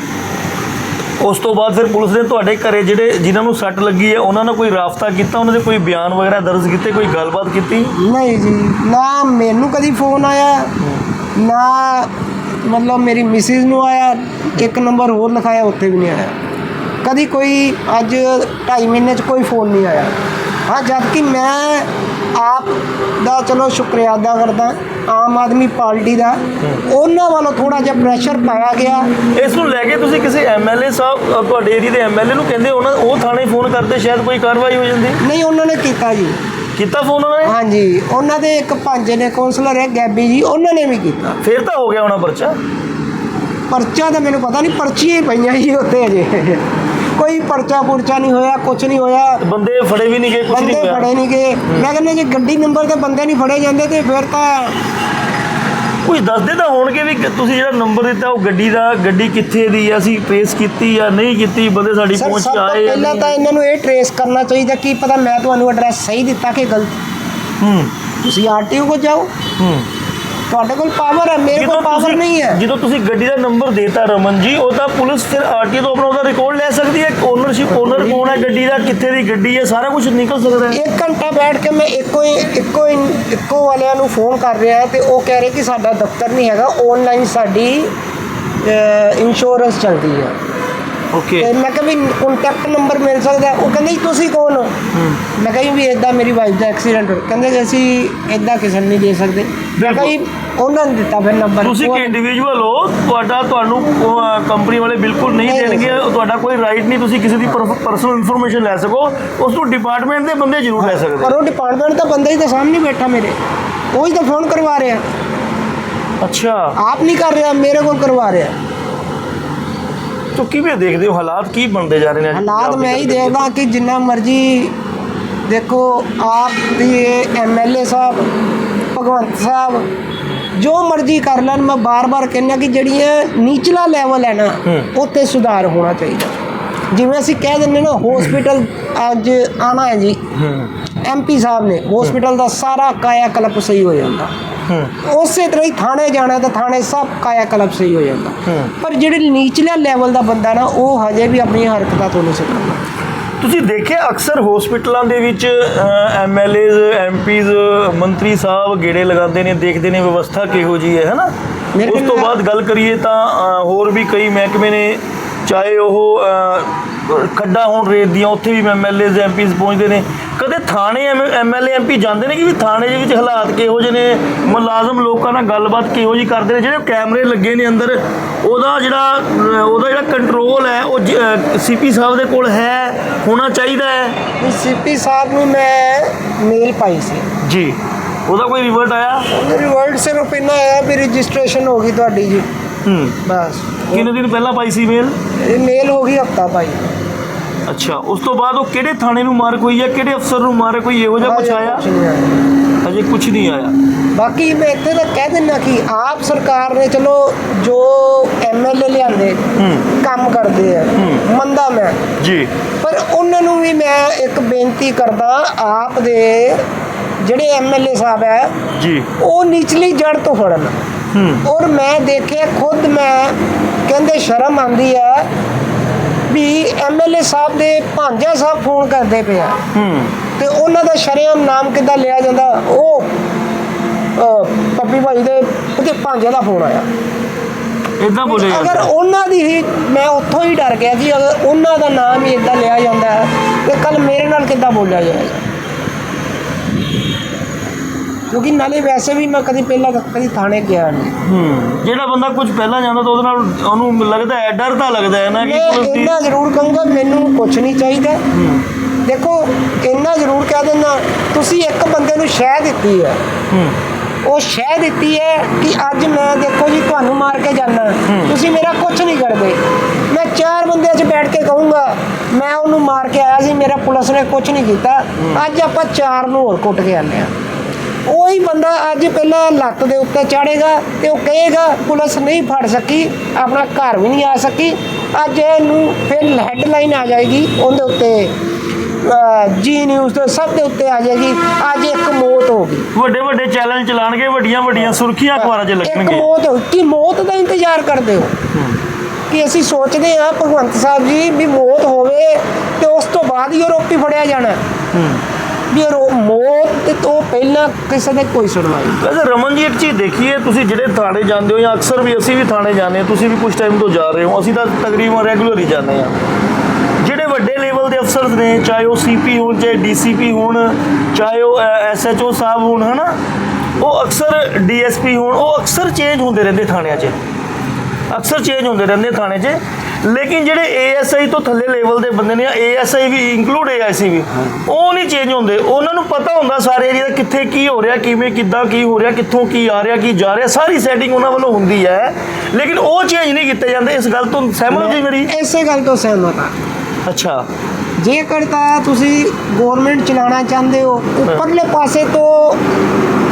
S1: ਉਸ ਤੋਂ ਬਾਅਦ ਫਿਰ ਪੁਲਿਸ ਨੇ ਤੁਹਾਡੇ ਘਰੇ ਜਿਹੜੇ ਜਿਨ੍ਹਾਂ ਨੂੰ ਸੱਟ ਲੱਗੀ ਹੈ, ਉਹਨਾਂ ਨਾਲ ਕੋਈ ਰਾਬਤਾ ਕੀਤਾ? ਉਹਨਾਂ ਦੇ ਕੋਈ ਬਿਆਨ ਵਗੈਰਾ ਦਰਜ ਕੀਤੇ, ਕੋਈ ਗੱਲਬਾਤ ਕੀਤੀ?
S2: ਨਹੀਂ ਜੀ, ਨਾ ਮੈਨੂੰ ਕਦੀ ਫੋਨ ਆਇਆ, ਨਾ ਮਤਲਬ ਮੇਰੀ ਮਿਸਿਸ ਨੂੰ ਆਇਆ, ਇੱਕ ਨੰਬਰ ਹੋਰ ਲਿਖਾਇਆ, ਉੱਥੇ ਵੀ ਨਹੀਂ ਆਇਆ। ਕਦੀ ਕੋਈ ਅੱਜ 2.5 ਮਹੀਨੇ ਚ ਕੋਈ ਫੋਨ ਨਹੀਂ ਆਇਆ। ਹਾਂ ਜਦ ਕਿ ਮੈਂ ਆਪ ਦਾ ਚਲੋ ਸ਼ੁਕਰੀਆ ਅਦਾ ਕਰਦਾ ਆਮ ਆਦਮੀ ਪਾਰਟੀ ਦਾ। ਉਹਨਾਂ ਵੱਲੋਂ ਥੋੜਾ ਜਿਹਾ ਪ੍ਰੈਸ਼ਰ ਪਾਇਆ ਗਿਆ।
S1: ਇਸ ਨੂੰ ਲੈ ਕੇ ਤੁਸੀਂ ਕਿਸੇ ਐਮਐਲਏ ਸਾਹਿਬ ਅ, ਤੁਹਾਡੇ ਏਰੀਆ ਦੇ ਐਮਐਲਏ ਨੂੰ ਕਹਿੰਦੇ ਉਹਨਾਂ ਉਹ ਥਾਣੇ ਫੋਨ ਕਰਦੇ ਸ਼ਾਇਦ ਕੋਈ ਕਾਰਵਾਈ ਹੋ ਜਾਂਦੀ।
S2: ਨਹੀਂ ਉਹਨਾਂ ਨੇ ਕੀਤਾ ਜੀ।
S1: ਕੀਤਾ ਫੋਨ ਉਹਨਾਂ ਨੇ?
S2: ਹਾਂਜੀ ਉਹਨਾਂ ਦੇ ਇੱਕ ਭਾਂਜੇ ਨੇ ਕਾਉਂਸਲਰ ਹੈ ਗੈਬੀ ਜੀ ਉਹਨਾਂ ਨੇ ਵੀ ਕੀਤਾ।
S1: ਫਿਰ ਤਾਂ ਹੋ ਗਿਆ ਹੋਣਾ ਪਰਚਾ।
S2: ਪਰਚਾ ਤਾਂ ਮੈਨੂੰ ਪਤਾ ਨਹੀਂ ਪਰਚੀਆਂ ਹੀ ਪਈਆਂ ਸੀ ਉੱਤੇ ਅਜੇ। ਕੋਈ ਪਰਚਾ ਪੁਰਚਾ ਨਹੀਂ ਹੋਇਆ ਕੁਝ ਨਹੀਂ ਹੋਇਆ।
S1: ਬੰਦੇ ਫੜੇ ਵੀ ਨਹੀਂ ਗਏ ਕੁਝ ਨਹੀਂ
S2: ਬੰਦੇ
S1: ਹੋਇਆ।
S2: ਫੜੇ ਨਹੀਂ ਗਏ। ਮੈਂ ਕਹਿੰਦਾ ਜੇ ਗੱਡੀ ਨੰਬਰ ਤੇ ਬੰਦੇ ਨਹੀਂ ਫੜੇ ਜਾਂਦੇ ਤੇ ਫਿਰ ਤਾਂ
S1: ਕੁਝ ਦੱਸਦੇ ਤਾਂ ਹੋਣਗੇ ਵੀ ਕਿ ਤੁਸੀਂ ਜਿਹੜਾ ਨੰਬਰ ਦਿੱਤਾ ਉਹ ਗੱਡੀ ਦਾ ਗੱਡੀ ਕਿੱਥੇ ਦੀ ਹੈ ਅਸੀਂ ਟ੍ਰੇਸ ਕੀਤੀ ਜਾਂ ਨਹੀਂ ਕੀਤੀ ਬੰਦੇ ਸਾਡੀ
S2: ਸਰ
S1: ਪਹੁੰਚ
S2: ਸਭ
S1: ਚ
S2: ਤੋਂ
S1: ਆਏ ਜਾਂ
S2: ਪਹਿਲਾਂ
S1: ਨਹੀਂ।
S2: ਤਾਂ ਇਹਨਾਂ ਨੂੰ ਇਹ ਟਰੇਸ ਕਰਨਾ ਚਾਹੀਦਾ ਕੀ ਪਤਾ ਮੈਂ ਤੁਹਾਨੂੰ ਐਡਰੈਸ ਸਹੀ ਦਿੱਤਾ ਕਿ ਗਲਤ।
S1: ਹੂੰ।
S2: ਤੁਸੀਂ ਆਰਟੀਓ ਕੋ ਜਾਓ।
S1: ਹੂੰ।
S2: ਤੁਹਾਡੇ ਕੋਲ ਪਾਵਰ ਹੈ ਮੇਰੇ ਕੋਲ ਪਾਵਰ ਨਹੀਂ ਹੈ।
S1: ਜਦੋਂ ਤੁਸੀਂ ਗੱਡੀ ਦਾ ਨੰਬਰ ਦੇਤਾ ਰਮਨ ਜੀ ਉਹ ਤਾਂ ਪੁਲਿਸ ਫਿਰ ਆਰਟੀ ਤੋਂ ਆਪਣਾ ਉਹਦਾ ਰਿਕਾਰਡ ਲੈ ਸਕਦੀ ਹੈ। ਓਨਰਸ਼ਿਪ ਓਨਰ ਕੌਣ ਹੈ ਗੱਡੀ ਦਾ ਕਿੱਥੇ ਦੀ ਗੱਡੀ ਹੈ ਸਾਰਾ ਕੁਝ ਨਿਕਲ ਸਕਦਾ ਹੈ।
S2: ਇੱਕ ਘੰਟਾ ਬੈਠ ਕੇ ਮੈਂ ਇੱਕੋ ਹੀ ਇੱਕੋ ਇੱਕੋ ਵਾਲਿਆਂ ਨੂੰ ਫੋਨ ਕਰ ਰਿਹਾ ਤੇ ਉਹ ਕਹਿ ਰਹੇ ਕਿ ਸਾਡਾ ਦਫ਼ਤਰ ਨਹੀਂ ਹੈਗਾ ਆਨਲਾਈਨ ਸਾਡੀ ਇੰਸ਼ੋਰੈਂਸ ਚੱਲਦੀ ਹੈ।
S1: ਓਕੇ
S2: ਤੇ ਮੈਂ ਕਿਹਾ ਵੀ ਕੰਟੈਕਟ ਨੰਬਰ ਮਿਲ ਸਕਦਾ? ਉਹ ਕਹਿੰਦੇ ਜੀ ਤੁਸੀਂ ਕੌਣ ਹੋ? ਮੈਂ ਕਿਹਾ ਜੀ ਵੀ ਇਦਾਂ ਮੇਰੀ ਵਾਈਫ ਦਾ ਐਕਸੀਡੈਂਟ ਹੋ ਕਹਿੰਦੇ ਕਿ ਅਸੀਂ ਇਦਾਂ ਕਿਸੇ ਨੂੰ ਨਹੀਂ ਦੇ ਸਕਦੇ। ਮੈਂ ਕਿਹਾ ਜੀ ਉਹਨਾਂ ਨੇ ਦਿੱਤਾ ਫਿਰ ਨੰਬਰ
S1: ਤੁਸੀਂ ਇੱਕ ਇੰਡੀਵਿਜੂਅਲ ਹੋ। ਤੁਹਾਡਾ ਤੁਹਾਨੂੰ ਕੰਪਨੀ ਵਾਲੇ ਬਿਲਕੁਲ ਨਹੀਂ ਦੇਣਗੇ। ਤੁਹਾਡਾ ਕੋਈ ਰਾਈਟ ਨਹੀਂ। ਤੁਸੀਂ ਕਿਸੇ ਦੀ ਪਰਸਨਲ ਇਨਫੋਰਮੇਸ਼ਨ ਲੈ ਸਕੋ। ਉਸ ਨੂੰ ਡਿਪਾਰਟਮੈਂਟ ਦੇ ਬੰਦੇ ਜ਼ਰੂਰ ਲੈ ਸਕਦੇ।
S2: ਪਰ ਉਹ ਡਿਪਾਰਟਮੈਂਟ ਦਾ ਬੰਦਾ ਹੀ ਤਾਂ ਸਾਹਮਣੇ ਬੈਠਾ ਮੇਰੇ। ਉਹ ਹੀ ਤਾਂ ਫੋਨ ਕਰਵਾ ਰਿਹਾ।
S1: ਅੱਛਾ।
S2: ਆਪ ਨਹੀਂ ਕਰ ਰਿਹਾ ਮੇਰੇ ਕੋਲ ਕਰਵਾ ਰਿਹਾ।
S1: ਤੋਂ ਕਿਵੇਂ ਦੇਖਦੇ ਹੋ ਹਾਲਾਤ ਕੀ ਬਣਦੇ ਜਾ ਰਹੇ ਨੇ ਅੱਜ
S2: ਹਾਲਾਤ
S1: ਪੰਜਾਬ ਦੇ
S2: ਮੈਂ ਹੀ? ਦੇਖਦਾ ਕਿ ਜਿੰਨਾ ਮਰਜ਼ੀ ਦੇਖੋ ਆਪ ਦੀ ਐਮਐਲਏ ਸਾਹਿਬ ਭਗਵੰਤ ਸਾਹਿਬ ਜੋ ਮਰਜ਼ੀ ਕਰ ਲੈਣ ਮੈਂ ਬਾਰ-ਬਾਰ ਕਹਿੰਦਾ ਕਿ ਜਿਹੜੀਆਂ ਨੀਚਲਾ ਲੈਵਲ ਹੈ ਨਾ
S1: ਹੂੰ।
S2: ਉੱਥੇ ਸੁਧਾਰ ਹੋਣਾ ਚਾਹੀਦਾ ਜਿਵੇਂ ਅਸੀਂ ਕਹਿ ਦਿੰਦੇ ਨਾ ਹਸਪੀਟਲ ਅੱਜ ਆਣਾ ਹੈ ਜੀ
S1: ਹੂੰ
S2: ਐਮਪੀ ਸਾਹਿਬ ਨੇ ਹਸਪੀਟਲ ਦਾ ਸਾਰਾ ਕਾਇਆ ਕਲਪ ਸਹੀ ਹੋ ਜਾਂਦਾ ਉਸੇ ਤਰ੍ਹਾਂ ਹੀ ਥਾਣੇ ਜਾਣਾ ਤਾਂ ਥਾਣੇ ਸਭ ਕਾਇਆ ਕਲਪ ਸਹੀ ਹੋ ਜਾਂਦਾ। ਪਰ ਜਿਹੜੇ ਨੀਚਲੇ ਲੈਵਲ ਦਾ ਬੰਦਾ ਨਾ ਉਹ ਹਜੇ ਵੀ ਆਪਣੀਆਂ ਹਰਕਤਾਂ ਤੋਂ ਨਹੀਂ ਸਿੱਖਦਾ
S1: ਤੁਸੀਂ ਦੇਖਿਆ ਅਕਸਰ ਹਸਪੀਟਲਾਂ ਦੇ ਵਿੱਚ ਐਮਐਲਏਜ਼ ਐਮਪੀਜ਼ ਮੰਤਰੀ ਸਾਹਿਬ ਗੇੜੇ ਲਗਾਉਂਦੇ ਨੇ ਦੇਖਦੇ ਨੇ ਵਿਵਸਥਾ ਕਿਹੋ ਜੀ ਹੈ ਹੈਨਾ ਉਸ ਤੋਂ ਬਾਅਦ ਗੱਲ ਕਰੀਏ ਤਾਂ ਹੋਰ ਵੀ ਕਈ ਮਹਿਕਮੇ ਨੇ ਚਾਹੇ ਉਹ ਖੱਡਾ ਹੋਣ ਰੇਤ ਦੀਆਂ ਉੱਥੇ ਵੀ ਐਮਐਲਏਜ਼ ਐਮਪੀਜ਼ ਪਹੁੰਚਦੇ ਨੇ। ਕਦੇ ਥਾਣੇ ਐਮਐਲਏ ਐਮਪੀ ਜਾਂਦੇ ਨੇ ਕਿ ਵੀ ਥਾਣੇ ਦੇ ਵਿੱਚ ਹਾਲਾਤ ਕਿਹੋ ਜਿਹੇ ਨੇ? ਮੁਲਾਜ਼ਮ ਲੋਕਾਂ ਨਾਲ ਗੱਲਬਾਤ ਕਿਹੋ ਜੀ ਕਰਦੇ ਨੇ? ਜਿਹੜੇ ਕੈਮਰੇ ਲੱਗੇ ਨੇ ਅੰਦਰ ਉਹਦਾ ਜਿਹੜਾ ਉਹਦਾ ਜਿਹੜਾ ਕੰਟਰੋਲ ਹੈ ਉਹ ਸੀਪੀ ਸਾਹਿਬ ਦੇ ਕੋਲ ਹੈ ਹੋਣਾ ਚਾਹੀਦਾ ਹੈ?
S2: ਸੀਪੀ ਸਾਹਿਬ ਨੂੰ ਮੈਂ ਮੇਲ ਪਾਈ ਸੀ।
S1: ਜੀ। ਉਹਦਾ ਕੋਈ ਰਿਵਰਟ ਆਇਆ?
S2: ਉਹਦੇ ਰਿਵਰਟ ਸਿਰਫ ਇੰਨਾ ਆਇਆ ਵੀ ਰਜਿਸਟ੍ਰੇਸ਼ਨ ਹੋ ਗਈ ਤੁਹਾਡੀ ਜੀ।
S1: ਹੂੰ।
S2: ਬਸ।
S1: ਕਿੰਨੇ ਦਿਨ ਪਹਿਲਾਂ ਪਾਈ ਸੀ ਮੇਲ?
S2: ਇਹ ਮੇਲ ਹੋ ਗਈ ਹਫਤਾ ਭਾਈ
S1: ਅੱਛਾ ਉਸ ਤੋਂ ਬਾਅਦ ਉਹ ਕਿਹੜੇ ਥਾਣੇ ਨੂੰ ਮਾਰ ਕੋਈ ਹੈ ਕਿਹੜੇ ਅਫਸਰ ਨੂੰ ਮਾਰ ਕੋਈ ਇਹੋ ਜਿਹਾ ਕੁਝ ਆਇਆ। ਅਜੇ ਕੁਝ ਨਹੀਂ ਆਇਆ।
S2: ਬਾਕੀ ਮੈਂ ਇੱਥੇ ਤਾਂ ਕਹਿ ਦਿੰਦਾ ਕਿ ਆਪ ਸਰਕਾਰ ਨੇ ਚਲੋ ਜੋ ਐਮਐਲਏ ਲਿਆਂਦੇ
S1: ਹੂੰ।
S2: ਕੰਮ ਕਰਦੇ ਆ। ਮੰਦਾ ਮੈਂ।
S1: ਜੀ।
S2: ਪਰ ਉਹਨਾਂ ਨੂੰ ਵੀ ਮੈਂ ਇੱਕ ਬੇਨਤੀ ਕਰਦਾ ਆਪ ਦੇ ਜਿਹੜੇ ਐਮਐਲਏ ਸਾਹਿਬ ਹੈ
S1: ਜੀ।
S2: ਉਹ ਨਿਚਲੀ ਜੜ ਤੋਂ ਫੜਨ। ਔਰ ਮੈਂ ਦੇਖਿਆ ਖੁਦ ਮੈਂ ਕਹਿੰਦੇ ਸ਼ਰਮ ਆਂਦੀ ਹੈ ਵੀ ਐਮਐਲਏ ਸਾਹਿਬ ਦੇ ਭਾਂਜਾ ਸਾਹਿਬ ਫੋਨ ਕਰਦੇ ਪਿਆ
S1: ਹੂੰ।
S2: ਤੇ ਉਹਨਾਂ ਦਾ ਸ਼ਰੇਆਮ ਨਾਮ ਕਿੱਦਾਂ ਲਿਆ ਜਾਂਦਾ? ਉਹ ਪੱਪੀ ਭਾਈ ਦੇ ਉਹਦੇ ਭਾਂਜੇ ਦਾ ਫੋਨ ਆਇਆ।
S1: ਇਦਾਂ ਬੋਲੇ
S2: ਅਗਰ ਉਹਨਾਂ ਦੀ ਹੀ ਮੈਂ ਉੱਥੋਂ ਹੀ ਡਰ ਗਿਆ ਕਿ ਅਗਰ ਉਹਨਾਂ ਦਾ ਨਾਮ ਹੀ ਇਦਾਂ ਲਿਆ ਜਾਂਦਾ ਹੈ ਤੇ ਕੱਲ ਮੇਰੇ ਨਾਲ ਕਿੱਦਾਂ ਬੋਲਿਆ ਜਾਏਗਾ? ਕਿਉਂਕਿ ਨਾਲੇ ਵੈਸੇ ਵੀ ਮੈਂ ਕਦੀ ਪਹਿਲਾਂ ਕਦੀ ਥਾਣੇ ਗਿਆ ਨਹੀਂ।
S1: ਹੂੰ ਜਿਹੜਾ ਬੰਦਾ ਕੁਝ ਪਹਿਲਾਂ ਜਾਂਦਾ ਤਾਂ ਉਹਦੇ ਨਾਲ ਉਹਨੂੰ ਲੱਗਦਾ ਹੈ ਡਰ ਤਾਂ ਲੱਗਦਾ ਹੈ ਨਾ ਕਿ
S2: ਮੈਂ
S1: ਪੁਲਿਸ ਦੀ
S2: ਇੰਨਾ ਜ਼ਰੂਰ ਕਹੂੰਗਾ ਮੈਨੂੰ ਕੁਝ ਨਹੀਂ ਚਾਹੀਦਾ।
S1: ਹੂੰ।
S2: ਦੇਖੋ ਇੰਨਾ ਜ਼ਰੂਰ ਕਹਿ ਦਿੰਦਾ ਤੁਸੀਂ ਇੱਕ ਬੰਦੇ ਨੂੰ ਸ਼ਹਿ ਦਿੱਤੀ ਹੈ।
S1: ਹੂੰ।
S2: ਉਹ ਸ਼ਹਿ ਦਿੱਤੀ ਹੈ ਕਿ ਅੱਜ ਮੈਂ ਦੇਖੋ ਜੀ ਤੁਹਾਨੂੰ ਮਾਰ ਕੇ ਜਾਣਾ ਤੁਸੀਂ ਮੇਰਾ ਕੁਝ ਨਹੀਂ ਕਰਦੇ। ਮੈਂ ਚਾਰ ਬੰਦਿਆਂ 'ਚ ਬੈਠ ਕੇ ਕਹੂੰਗਾ ਮੈਂ ਉਹਨੂੰ ਮਾਰ ਕੇ ਆਇਆ ਸੀ ਮੇਰਾ ਪੁਲਿਸ ਨੇ ਕੁਝ ਨਹੀਂ ਕੀਤਾ। ਅੱਜ ਆਪਾਂ ਚਾਰ ਨੂੰ ਹੋਰ ਕੁੱਟ ਕੇ ਆਨੇ ਆ। ਉਹੀ ਬੰਦਾ ਅੱਜ ਪਹਿਲਾਂ ਲੱਤ ਦੇ ਉੱਤੇ ਚਾੜੇਗਾ ਤੇ ਉਹ ਕਹੇਗਾ ਪੁਲਿਸ ਨਹੀਂ ਫੜ ਸਕੀ ਆਪਣਾ ਘਰ ਵੀ ਨਹੀਂ ਆ ਸਕੀ। ਅੱਜ ਇਹਨੂੰ ਫਿਰ ਹੈਡਲਾਈਨ ਆ ਜਾਏਗੀ ਉਹਦੇ ਉੱਤੇ ਜੀ ਨਿਊਜ਼ ਤੇ ਸਭ ਦੇ ਉੱਤੇ ਆ ਜਾਏਗੀ। ਅੱਜ ਇੱਕ ਮੌਤ ਹੋ ਗਈ।
S1: ਵੱਡੇ ਵੱਡੇ ਚੈਲੰਜ ਚਲਾਣਗੇ ਵੱਡੀਆਂ ਵੱਡੀਆਂ ਸੁਰਖੀਆਂ ਅਖਬਾਰਾਂ 'ਚ
S2: ਇੱਕ
S1: ਲੱਗਣਗੇ
S2: ਮੌਤ ਕਿ ਮੌਤ ਦਾ ਇੰਤਜ਼ਾਰ ਕਰਦੇ ਹੋ? ਕਿ ਅਸੀਂ ਸੋਚਦੇ ਹਾਂ ਭਗਵੰਤ ਸਾਹਿਬ ਜੀ ਵੀ ਮੌਤ ਹੋਵੇ ਤੇ ਉਸ ਤੋਂ ਬਾਅਦ ਹੀ ਆਰੋਪੀ ਫੜਿਆ ਜਾਣਾ।
S1: ਹੂੰ।
S2: ਵੀ ਮੌਤ ਤੋਂ ਪਹਿਲਾਂ ਕਿਸੇ ਨੇ ਕੋਈ ਸੁਣਵਾਈ ਨਹੀਂ।
S1: ਵੈਸੇ ਰਮਨ ਜੀ, ਇੱਕ ਚੀਜ਼ ਦੇਖੀਏ, ਤੁਸੀਂ ਜਿਹੜੇ ਥਾਣੇ ਜਾਂਦੇ ਹੋ ਜਾਂ ਅਕਸਰ ਵੀ ਅਸੀਂ ਵੀ ਥਾਣੇ ਜਾਂਦੇ ਹਾਂ, ਤੁਸੀਂ ਵੀ ਕੁਝ ਟਾਈਮ ਤੋਂ ਜਾ ਰਹੇ ਹੋ, ਅਸੀਂ ਤਾਂ ਤਕਰੀਬਨ ਰੈਗੂਲਰ ਹੀ ਜਾਂਦੇ ਹਾਂ। ਜਿਹੜੇ ਵੱਡੇ ਲੈਵਲ ਦੇ ਅਫਸਰ ਨੇ, ਚਾਹੇ ਉਹ ਸੀਪੀ ਹੋਣ, ਚਾਹੇ ਡੀਸੀਪੀ ਹੋਣ, ਚਾਹੇ ਉਹ ਐਸਐਚਓ ਸਾਹਿਬ ਹੋਣ, ਹਨਾ? ਉਹ ਅਕਸਰ ਡੀਐਸਪੀ ਹੋਣ, ਉਹ ਅਕਸਰ ਚੇਂਜ ਹੁੰਦੇ ਰਹਿੰਦੇ ਥਾਣਿਆਂ 'ਚ। ਅਕਸਰ ਚੇਂਜ ਹੁੰਦੇ ਰਹਿੰਦੇ ਥਾਣੇ 'ਚ। ਲੇਕਿਨ ਜਿਹੜੇ ਏਐਸਆਈ ਤੋਂ ਥੱਲੇ ਲੈਵਲ ਦੇ ਬੰਦੇ ਨੇ ਏਐਸਆਈ ਵੀ ਇਨਕਲੂਡ ਏਐਸਆਈ ਵੀ ਉਹ ਨਹੀਂ ਚੇਂਜ ਹੁੰਦੇ। ਉਹਨਾਂ ਨੂੰ ਪਤਾ ਹੁੰਦਾ ਸਾਰੇ ਏਰੀਆ ਦਾ ਕਿੱਥੇ ਕੀ ਹੋ ਰਿਹਾ ਕਿਵੇਂ ਕਿੱਦਾਂ ਕੀ ਹੋ ਰਿਹਾ ਕਿੱਥੋਂ ਕੀ ਆ ਰਿਹਾ ਕੀ ਜਾ ਰਿਹਾ ਸਾਰੀ ਸੈਟਿੰਗ ਉਹਨਾਂ ਵੱਲੋਂ ਹੁੰਦੀ ਹੈ। ਲੇਕਿਨ ਉਹ ਚੇਂਜ ਨਹੀਂ ਕੀਤੇ ਜਾਂਦੇ। ਇਸ ਗੱਲ ਤੋਂ ਸਹਿਮਤ ਹੋ ਜੀ ਮੇਰੀ?
S2: ਇਸੇ ਗੱਲ ਤੋਂ ਸਹਿਮਤ ਹਾਂ।
S1: ਅੱਛਾ।
S2: ਜੇਕਰ ਤਾਂ ਤੁਸੀਂ ਗਵਰਨਮੈਂਟ ਚਲਾਉਣਾ ਚਾਹੁੰਦੇ ਹੋ ਉੱਪਰਲੇ ਪਾਸੇ ਤੋਂ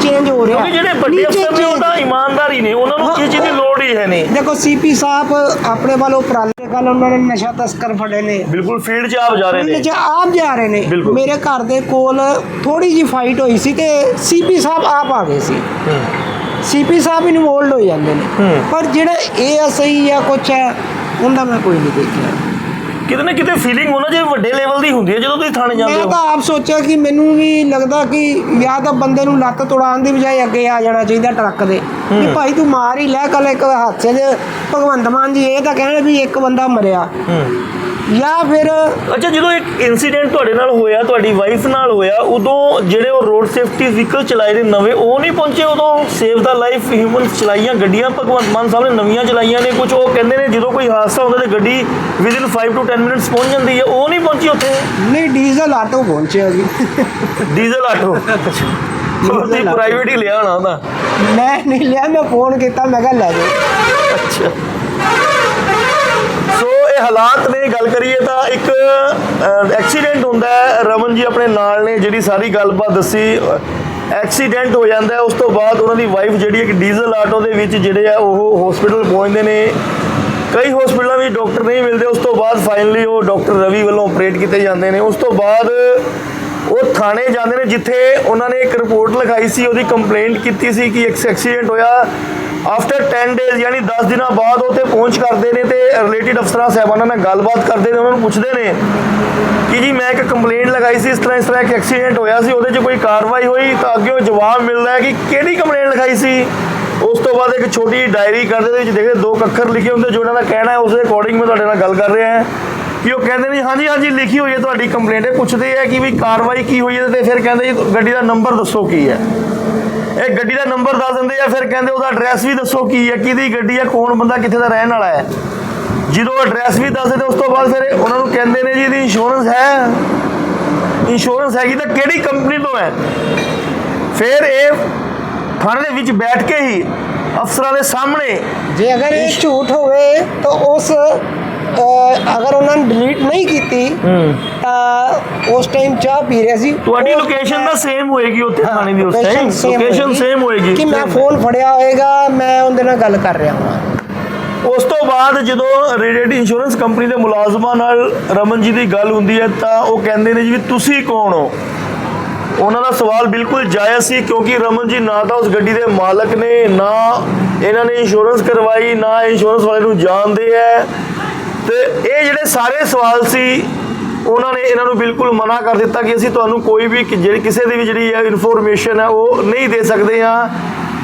S2: ਚੇਂਜ ਹੋ ਰਿਹਾ।
S1: ਕਿਉਂਕਿ ਜਿਹੜੇ ਵੱਡੇ ਅਫਸਰ ਨੇ ਉਹ ਤਾਂ ਇਮਾਨਦਾਰੀ ਨੇ। ਉਹਨਾਂ ਨੂੰ ਕਿਸੇ ਚੀਜ਼ ਦੀ ਲੋੜ ਹੀ ਹੈ ਨਹੀਂ।
S2: ਦੇਖੋ ਸੀਪੀ ਸਾਹਿਬ ਆਪਣੇ ਵੱਲੋਂ ਉਪਰਾਲੇ ਕੱਲ ਉਹਨਾਂ ਨੇ ਨਸ਼ਾ ਤਸਕਰ ਫੜੇ ਨੇ
S1: ਬਿਲਕੁਲ ਫੀਲਡ 'ਚ ਆਪ ਜਾ ਰਹੇ ਨੇ
S2: ਪਿੰਡ 'ਚ ਆਪ ਜਾ ਰਹੇ ਨੇ
S1: ਬਿਲਕੁਲ।
S2: ਮੇਰੇ ਘਰ ਦੇ ਕੋਲ ਥੋੜੀ ਜੀ ਫਾਈਟ ਹੋਈ ਸੀ ਤੇ ਸੀਪੀ ਸਾਹਿਬ ਆਪ ਆ ਗਏ ਸੀ। ਸੀਪੀ ਸਾਹਿਬ ਇਨਵੋਲਡ ਹੋ ਜਾਂਦੇ ਨੇ
S1: ਹੂੰ।
S2: ਪਰ ਜਿਹੜਾ ਏਐਸਆਈ ਜਾਂ ਕੁਛ ਹੈ ਉਹਦਾ ਮੈਂ ਕੋਈ ਨਹੀਂ ਦੇਖਿਆ
S1: ਕਿਤੇ ਨਾ ਕਿਤੇ ਫੀਲਿੰਗ ਉਹਨਾਂ ਜੇ ਵੱਡੇ ਲੈਵਲ ਦੀ ਹੁੰਦੀ ਹੈ ਜਦੋਂ ਤੁਸੀਂ ਥਾਣੇ ਜਾਂਦੇ
S2: ਮੈਂ
S1: ਹੋ।
S2: ਤਾਂ ਆਪ ਸੋਚਿਆ ਕਿ ਮੈਨੂੰ ਵੀ ਲੱਗਦਾ ਕਿ ਜਾਂ ਤਾਂ ਬੰਦੇ ਨੂੰ ਲੱਤ ਤੋੜਾਉਣ ਦੀ ਬਜਾਏ ਅੱਗੇ ਆ ਜਾਣਾ ਚਾਹੀਦਾ ਟਰੱਕ ਦੇ। ਕਿ ਭਾਈ ਤੂੰ ਮਾਰ ਹੀ ਲੈ ਕੱਲ ਇੱਕ ਹਾਦਸੇ 'ਚ ਭਗਵੰਤ ਮਾਨ ਜੀ ਇਹ ਤਾਂ ਕਹਿਣ ਵੀ ਇੱਕ ਬੰਦਾ ਮਰਿਆ।
S1: ਹੂੰ।
S2: ਜਾਂ ਫਿਰ
S1: ਅੱਛਾ ਜਦੋਂ ਇੱਕ ਇਨਸੀਡੈਂਟ ਤੁਹਾਡੇ ਨਾਲ ਹੋਇਆ ਤੁਹਾਡੀ ਵਾਈਫ ਨਾਲ ਹੋਇਆ ਉਦੋਂ ਜਿਹੜੇ ਉਹ ਰੋਡ ਸੇਫਟੀ ਵਹੀਕਲ ਚਲਾਏ ਨੇ ਨਵੇਂ ਉਹ ਨਹੀਂ ਪਹੁੰਚੇ ਉਦੋਂ? ਸੇਵ ਦਾ ਲਾਈਫ ਹਿਊਮਨ ਚਲਾਈਆਂ ਗੱਡੀਆਂ ਭਗਵੰਤ ਮਾਨ ਸਾਹਿਬ ਨੇ ਨਵੀਆਂ ਚਲਾਈਆਂ ਨੇ ਕੁਝ ਉਹ ਕਹਿੰਦੇ ਨੇ ਜਦੋਂ ਕੋਈ ਹਾਦਸਾ ਹੁੰਦਾ ਤੇ ਗੱਡੀ ਵਿਦਿਨ 5 ਟੂ 10 ਮਿੰਟਸ ਪਹੁੰਚ ਜਾਂਦੀ ਹੈ ਉਹ ਨਹੀਂ ਪਹੁੰਚੀ ਉੱਥੇ?
S2: ਨਹੀਂ ਡੀਜ਼ਲ ਆਟੋ ਪਹੁੰਚਿਆ ਜੀ।
S1: Diesel auto
S2: auto.
S1: ਪ੍ਰਾਈਵੇਟ ਹੀ ਲਿਆ ਹੋਣਾ ਉਹਦਾ?
S2: ਮੈਂ ਨਹੀਂ ਲਿਆ ਮੈਂ ਫੋਨ ਕੀਤਾ ਮੈਂ ਕਿਹਾ ਲੈ ਜਾਓ।
S1: ਅੱਛਾ। ਸੋ ਹਾਲਾਤ ਨੇ, ਗੱਲ ਕਰੀਏ ਤਾਂ ਇੱਕ ਐਕਸੀਡੈਂਟ ਹੁੰਦਾ ਹੈ। ਰਮਨ ਜੀ ਆਪਣੇ ਨਾਲ ਨੇ, ਜਿਹੜੀ ਸਾਰੀ ਗੱਲਬਾਤ ਦੱਸੀ ਐਕਸੀਡੈਂਟ ਹੋ ਜਾਂਦਾ ਉਸ ਤੋਂ ਬਾਅਦ ਉਹਨਾਂ ਦੀ ਵਾਈਫ ਜਿਹੜੀ ਇੱਕ ਡੀਜ਼ਲ ਆਟੋ ਦੇ ਵਿੱਚ ਜਿਹੜੇ ਆ, ਉਹ ਹਸਪੀਟਲ ਪਹੁੰਚਦੇ ਨੇ। ਕਈ ਹਸਪੀਟਲਾਂ ਵਿੱਚ ਡਾਕਟਰ ਨਹੀਂ ਮਿਲਦੇ। ਉਸ ਤੋਂ ਬਾਅਦ ਫਾਈਨਲੀ ਉਹ ਡਾਕਟਰ ਰਵੀ ਵੱਲੋਂ ਆਪਰੇਟ ਕੀਤੇ ਜਾਂਦੇ ਨੇ। ਉਸ ਤੋਂ ਬਾਅਦ ਉਹ ਥਾਣੇ ਜਾਂਦੇ ਨੇ, ਜਿੱਥੇ ਉਹਨਾਂ ਨੇ ਇੱਕ ਰਿਪੋਰਟ ਲਿਖਾਈ ਸੀ, ਉਹਦੀ ਕੰਪਲੇਂਟ ਕੀਤੀ ਸੀ ਕਿ ਇੱਕ ਐਕਸੀਡੈਂਟ ਹੋਇਆ। ਆਫਟਰ 10 ਡੇਜ਼ ਯਾਨੀ 10 ਦਿਨਾਂ ਬਾਅਦ ਉਹ ਤੇ ਪਹੁੰਚ ਕਰਦੇ ਨੇ ਤੇ ਰਿਲੇਟਡ ਅਫਸਰਾਂ, ਸਾਹਿਬਾਨਾਂ ਨਾਲ ਗੱਲਬਾਤ ਕਰਦੇ ਨੇ, ਉਹਨਾਂ ਨੂੰ ਪੁੱਛਦੇ ਨੇ ਕਿ ਜੀ ਮੈਂ ਇੱਕ ਕੰਪਲੇਂਟ ਲਗਾਈ ਸੀ, ਇਸ ਤਰ੍ਹਾਂ ਇਸ ਤਰ੍ਹਾਂ ਇੱਕ ਐਕਸੀਡੈਂਟ ਹੋਇਆ ਸੀ, ਉਹਦੇ 'ਚ ਕੋਈ ਕਾਰਵਾਈ ਹੋਈ ਤਾਂ ਅੱਗੇ ਉਹ ਜਵਾਬ ਮਿਲਦਾ ਹੈ ਕਿ ਕਿਹੜੀ ਕੰਪਲੇਂਟ ਲਿਖਾਈ ਸੀ? ਉਸ ਤੋਂ ਬਾਅਦ ਇੱਕ ਛੋਟੀ ਡਾਇਰੀ ਕਰਦੇ ਦੇ ਵਿੱਚ ਦੇਖਦੇ ਦੋ ਅੱਖਰ ਲਿਖੇ ਹੁੰਦੇ, ਜੋ ਉਹਨਾਂ ਦਾ ਕਹਿਣਾ ਹੈ, ਉਸ ਦੇ ਅਕੋਰਡਿੰਗ ਮੈਂ ਤੁਹਾਡੇ ਨਾਲ ਗੱਲ ਕਰ ਰਿਹਾ ਹਾਂ ਕਿ ਉਹ ਕਹਿੰਦੇ ਨੇ, ਹਾਂਜੀ ਹਾਂਜੀ, ਲਿਖੀ ਹੋਈ ਹੈ ਤੁਹਾਡੀ ਕੰਪਲੇਂਟ ਇਹ ਪੁੱਛਦੇ ਆ ਕਿ ਵੀ ਕਾਰਵਾਈ ਕੀ ਹੋਈ ਹੈ ਤੇ ਫਿਰ ਕਹਿੰਦੇ ਜੀ ਗੱਡੀ ਦਾ ਨੰਬਰ ਦੱਸੋ ਕੀ ਹੈ। ਇਹ ਗੱਡੀ ਦਾ ਨੰਬਰ ਦੱਸ ਦਿੰਦੇ ਆ ਫਿਰ ਕਹਿੰਦੇ ਉਹਦਾ ਐਡਰੈਸ ਵੀ ਦੱਸੋ ਕੀ ਹੈ ਕਿਹਦੀ ਗੱਡੀ ਹੈ ਕੌਣ ਬੰਦਾ ਕਿੱਥੇ ਦਾ ਰਹਿਣ ਵਾਲਾ ਹੈ। ਜਦੋਂ ਐਡਰੈਸ ਵੀ ਦੱਸ ਦਿੰਦੇ ਉਸ ਤੋਂ ਬਾਅਦ ਫਿਰ ਉਹਨਾਂ ਨੂੰ ਕਹਿੰਦੇ ਨੇ ਜੀ ਇਹਦੀ ਇੰਸ਼ੋਰੈਂਸ ਹੈ। ਇੰਸ਼ੋਰੈਂਸ ਹੈਗੀ ਤਾਂ ਕਿਹੜੀ ਕੰਪਨੀ ਤੋਂ ਹੈ? ਫਿਰ ਇਹ ਥਾਣੇ ਦੇ ਵਿੱਚ ਬੈਠ ਕੇ ਹੀ ਅਫਸਰਾਂ ਦੇ ਸਾਹਮਣੇ
S2: ਜੇ ਅਗਰ ਇਹ ਝੂਠ ਹੋਵੇ ਤਾਂ ਉਸ ਅਗਰ ਉਹਨਾਂ ਨੇ ਡਿਲੀਟ ਨਹੀਂ ਕੀਤੀ ਤਾਂ ਉਸ ਟਾਈਮ ਚਾਹ ਪੀ ਰਿਹਾ ਸੀ।
S1: ਤੁਹਾਡੀ ਲੋਕੇਸ਼ਨ ਤਾਂ ਸੇਮ ਹੋਏਗੀ ਉੱਥੇ ਥਾਣੇ ਦੀ ਉਸ ਟਾਈਮ ਲੋਕੇਸ਼ਨ ਸੇਮ ਹੋਏਗੀ
S2: ਕਿ ਮੈਂ ਫੋਨ ਫੜਿਆ ਹੋਏਗਾ ਮੈਂ ਉਹਦੇ ਨਾਲ ਗੱਲ ਕਰ ਰਿਹਾ ਹਾਂ।
S1: ਉਸ ਤੋਂ ਬਾਅਦ ਜਦੋਂ ਰੇਡੀਏਟ ਇੰਸ਼ੋਰੈਂਸ ਕੰਪਨੀ ਦੇ ਮੁਲਾਜ਼ਮਾਂ ਨਾਲ ਰਮਨ ਜੀ ਦੀ ਗੱਲ ਹੁੰਦੀ ਹੈ ਤਾਂ ਉਹ ਕਹਿੰਦੇ ਨੇ ਜੀ ਵੀ ਤੁਸੀਂ ਕੌਣ ਹੋ? ਉਹਨਾਂ ਦਾ ਸਵਾਲ ਬਿਲਕੁਲ ਜਾਇਜ਼ ਸੀ ਕਿਉਂਕਿ ਰਮਨ ਜੀ ਨਾ ਤਾਂ ਉਸ ਗੱਡੀ ਦੇ ਮਾਲਕ ਨੇ ਨਾ ਇਹਨਾਂ ਨੇ ਇੰਸ਼ੋਰੈਂਸ ਕਰਵਾਈ ਨਾ ਇੰਸ਼ੋਰੈਂਸ ਵਾਲੇ ਨੂੰ ਜਾਣਦੇ ਹੈ। ਤੇ ਇਹ ਜਿਹੜੇ ਸਾਰੇ ਸਵਾਲ ਸੀ, ਉਹਨਾਂ ਨੇ ਇਹਨਾਂ ਨੂੰ ਬਿਲਕੁਲ ਮਨਾ ਕਰ ਦਿੱਤਾ ਕਿ ਅਸੀਂ ਤੁਹਾਨੂੰ ਕੋਈ ਵੀ ਜਿਹੜੀ ਕਿਸੇ ਦੀ ਵੀ ਜਿਹੜੀ ਹੈ ਇਨਫੋਰਮੇਸ਼ਨ ਹੈ, ਉਹ ਨਹੀਂ ਦੇ ਸਕਦੇ ਹਾਂ।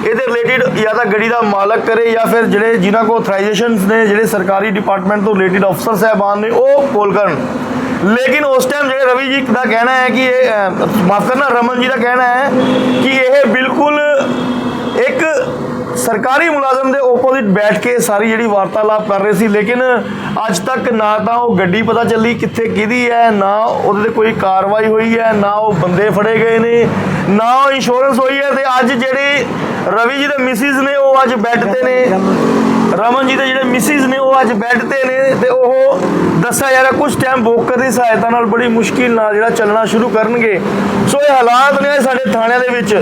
S1: ਇਹਦੇ ਰਿਲੇਟਡ ਜਾਂ ਤਾਂ ਗੱਡੀ ਦਾ ਮਾਲਕ ਕਰੇ ਜਾਂ ਫਿਰ ਜਿਹੜੇ ਜਿਨ੍ਹਾਂ ਕੋ ਆਥਰਾਈਜੇਸ਼ਨਸ ਨੇ, ਜਿਹੜੇ ਸਰਕਾਰੀ ਡਿਪਾਰਟਮੈਂਟ ਤੋਂ ਰਿਲੇਟਡ ਅਫਸਰ ਸਾਹਿਬਾਨ ਨੇ, ਉਹ ਕੋਲ ਕਰਨ। ਲੇਕਿਨ ਉਸ ਟਾਈਮ ਜਿਹੜੇ ਰਵੀ ਜੀ ਦਾ ਕਹਿਣਾ ਹੈ ਕਿ ਇਹ ਮਾਫ ਕਰਨਾ, ਰਮਨ ਜੀ ਦਾ ਕਹਿਣਾ ਹੈ ਕਿ ਇਹ ਬਿਲਕੁਲ ਇੱਕ ਸਰਕਾਰੀ ਮੁਲਾਜ਼ਮ ਦੇ ਓਪੋਜ਼ਿਟ ਬੈਠ ਕੇ ਸਾਰੀ ਜਿਹੜੀ ਵਾਰਤਾਲਾਪ ਕਰ ਰਹੇ ਸੀ, ਲੇਕਿਨ ਅੱਜ ਤੱਕ ਨਾ ਤਾਂ ਉਹ ਗੱਡੀ ਪਤਾ ਚੱਲੀ ਕਿੱਥੇ ਕਿਹਦੀ ਹੈ, ਨਾ ਉਹਦੇ ਤੇ ਕੋਈ ਕਾਰਵਾਈ ਹੋਈ ਹੈ, ਨਾ ਉਹ ਬੰਦੇ ਫੜੇ ਗਏ ਨੇ, ਨਾ ਉਹ ਇੰਸ਼ੋਰੈਂਸ ਹੋਈ ਹੈ ਤੇ ਅੱਜ ਜਿਹੜੇ ਰਵੀ ਜੀ ਦੇ ਮਿਸਿਸ ਨੇ ਉਹ ਅੱਜ ਬੈੱਡ ਤੇ ਨੇ। ਰਮਨ ਜੀ ਦੇ ਜਿਹੜੇ ਮਿਸਿਸ ਨੇ, ਉਹ ਅੱਜ ਬੈੱਡ ਤੇ ਨੇ ਤੇ ਉਹ ਦੱਸਿਆ ਜਾ ਰਿਹਾ ਕੁਝ ਟਾਈਮ ਵੋਕਰ ਦੀ ਸਹਾਇਤਾ ਨਾਲ ਬੜੀ ਮੁਸ਼ਕਿਲ ਨਾਲ ਜਿਹੜਾ ਚੱਲਣਾ ਸ਼ੁਰੂ ਕਰਨਗੇ। ਸੋ ਇਹ ਹਾਲਾਤ ਨੇ ਸਾਡੇ ਥਾਣਿਆਂ ਦੇ ਵਿੱਚ,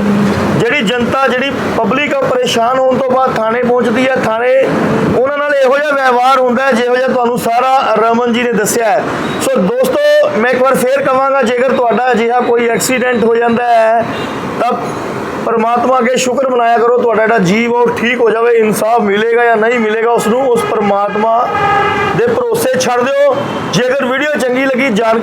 S1: ਜਿਹੜੀ ਜਨਤਾ, ਜਿਹੜੀ ਪਬਲਿਕ ਆ ਪਰੇਸ਼ਾਨ ਹੋਣ ਤੋਂ ਬਾਅਦ ਥਾਣੇ ਪਹੁੰਚਦੀ ਹੈ ਥਾਣੇ ਉਹਨਾਂ ਨਾਲ ਇਹੋ ਜਿਹਾ ਵਿਵਹਾਰ ਹੁੰਦਾ ਹੈ, ਜਿਹੋ ਜਿਹਾ ਤੁਹਾਨੂੰ ਸਾਰਾ ਰਮਨ ਜੀ ਨੇ ਦੱਸਿਆ ਹੈ। ਸੋ ਦੋਸਤੋ, ਮੈਂ ਇੱਕ ਵਾਰ ਫੇਰ ਕਹਾਂਗਾ ਜੇਕਰ ਤੁਹਾਡਾ ਅਜਿਹਾ ਕੋਈ ਐਕਸੀਡੈਂਟ ਹੋ ਜਾਂਦਾ ਹੈ, ਤਾਂ ਪਰਮਾਤਮਾ ਅੱਗੇ ਸ਼ੁਕਰ ਮਨਾਇਆ ਕਰੋ, ਤੁਹਾਡਾ ਜਿਹੜਾ ਜੀਵ ਉਹ ਠੀਕ ਹੋ ਜਾਵੇ, ਇਨਸਾਫ ਮਿਲੇਗਾ ਜਾਂ ਨਹੀਂ ਮਿਲੇਗਾ ਉਸ ਨੂੰ ਉਸ ਪਰਮਾਤਮਾ ਦੇ ਭਰੋਸੇ ਛੱਡ ਦਿਓ। ਜੇਕਰ ਵੀਡੀਓ ਚੰਗੀ ਲੱਗੀ, ਜਾਣ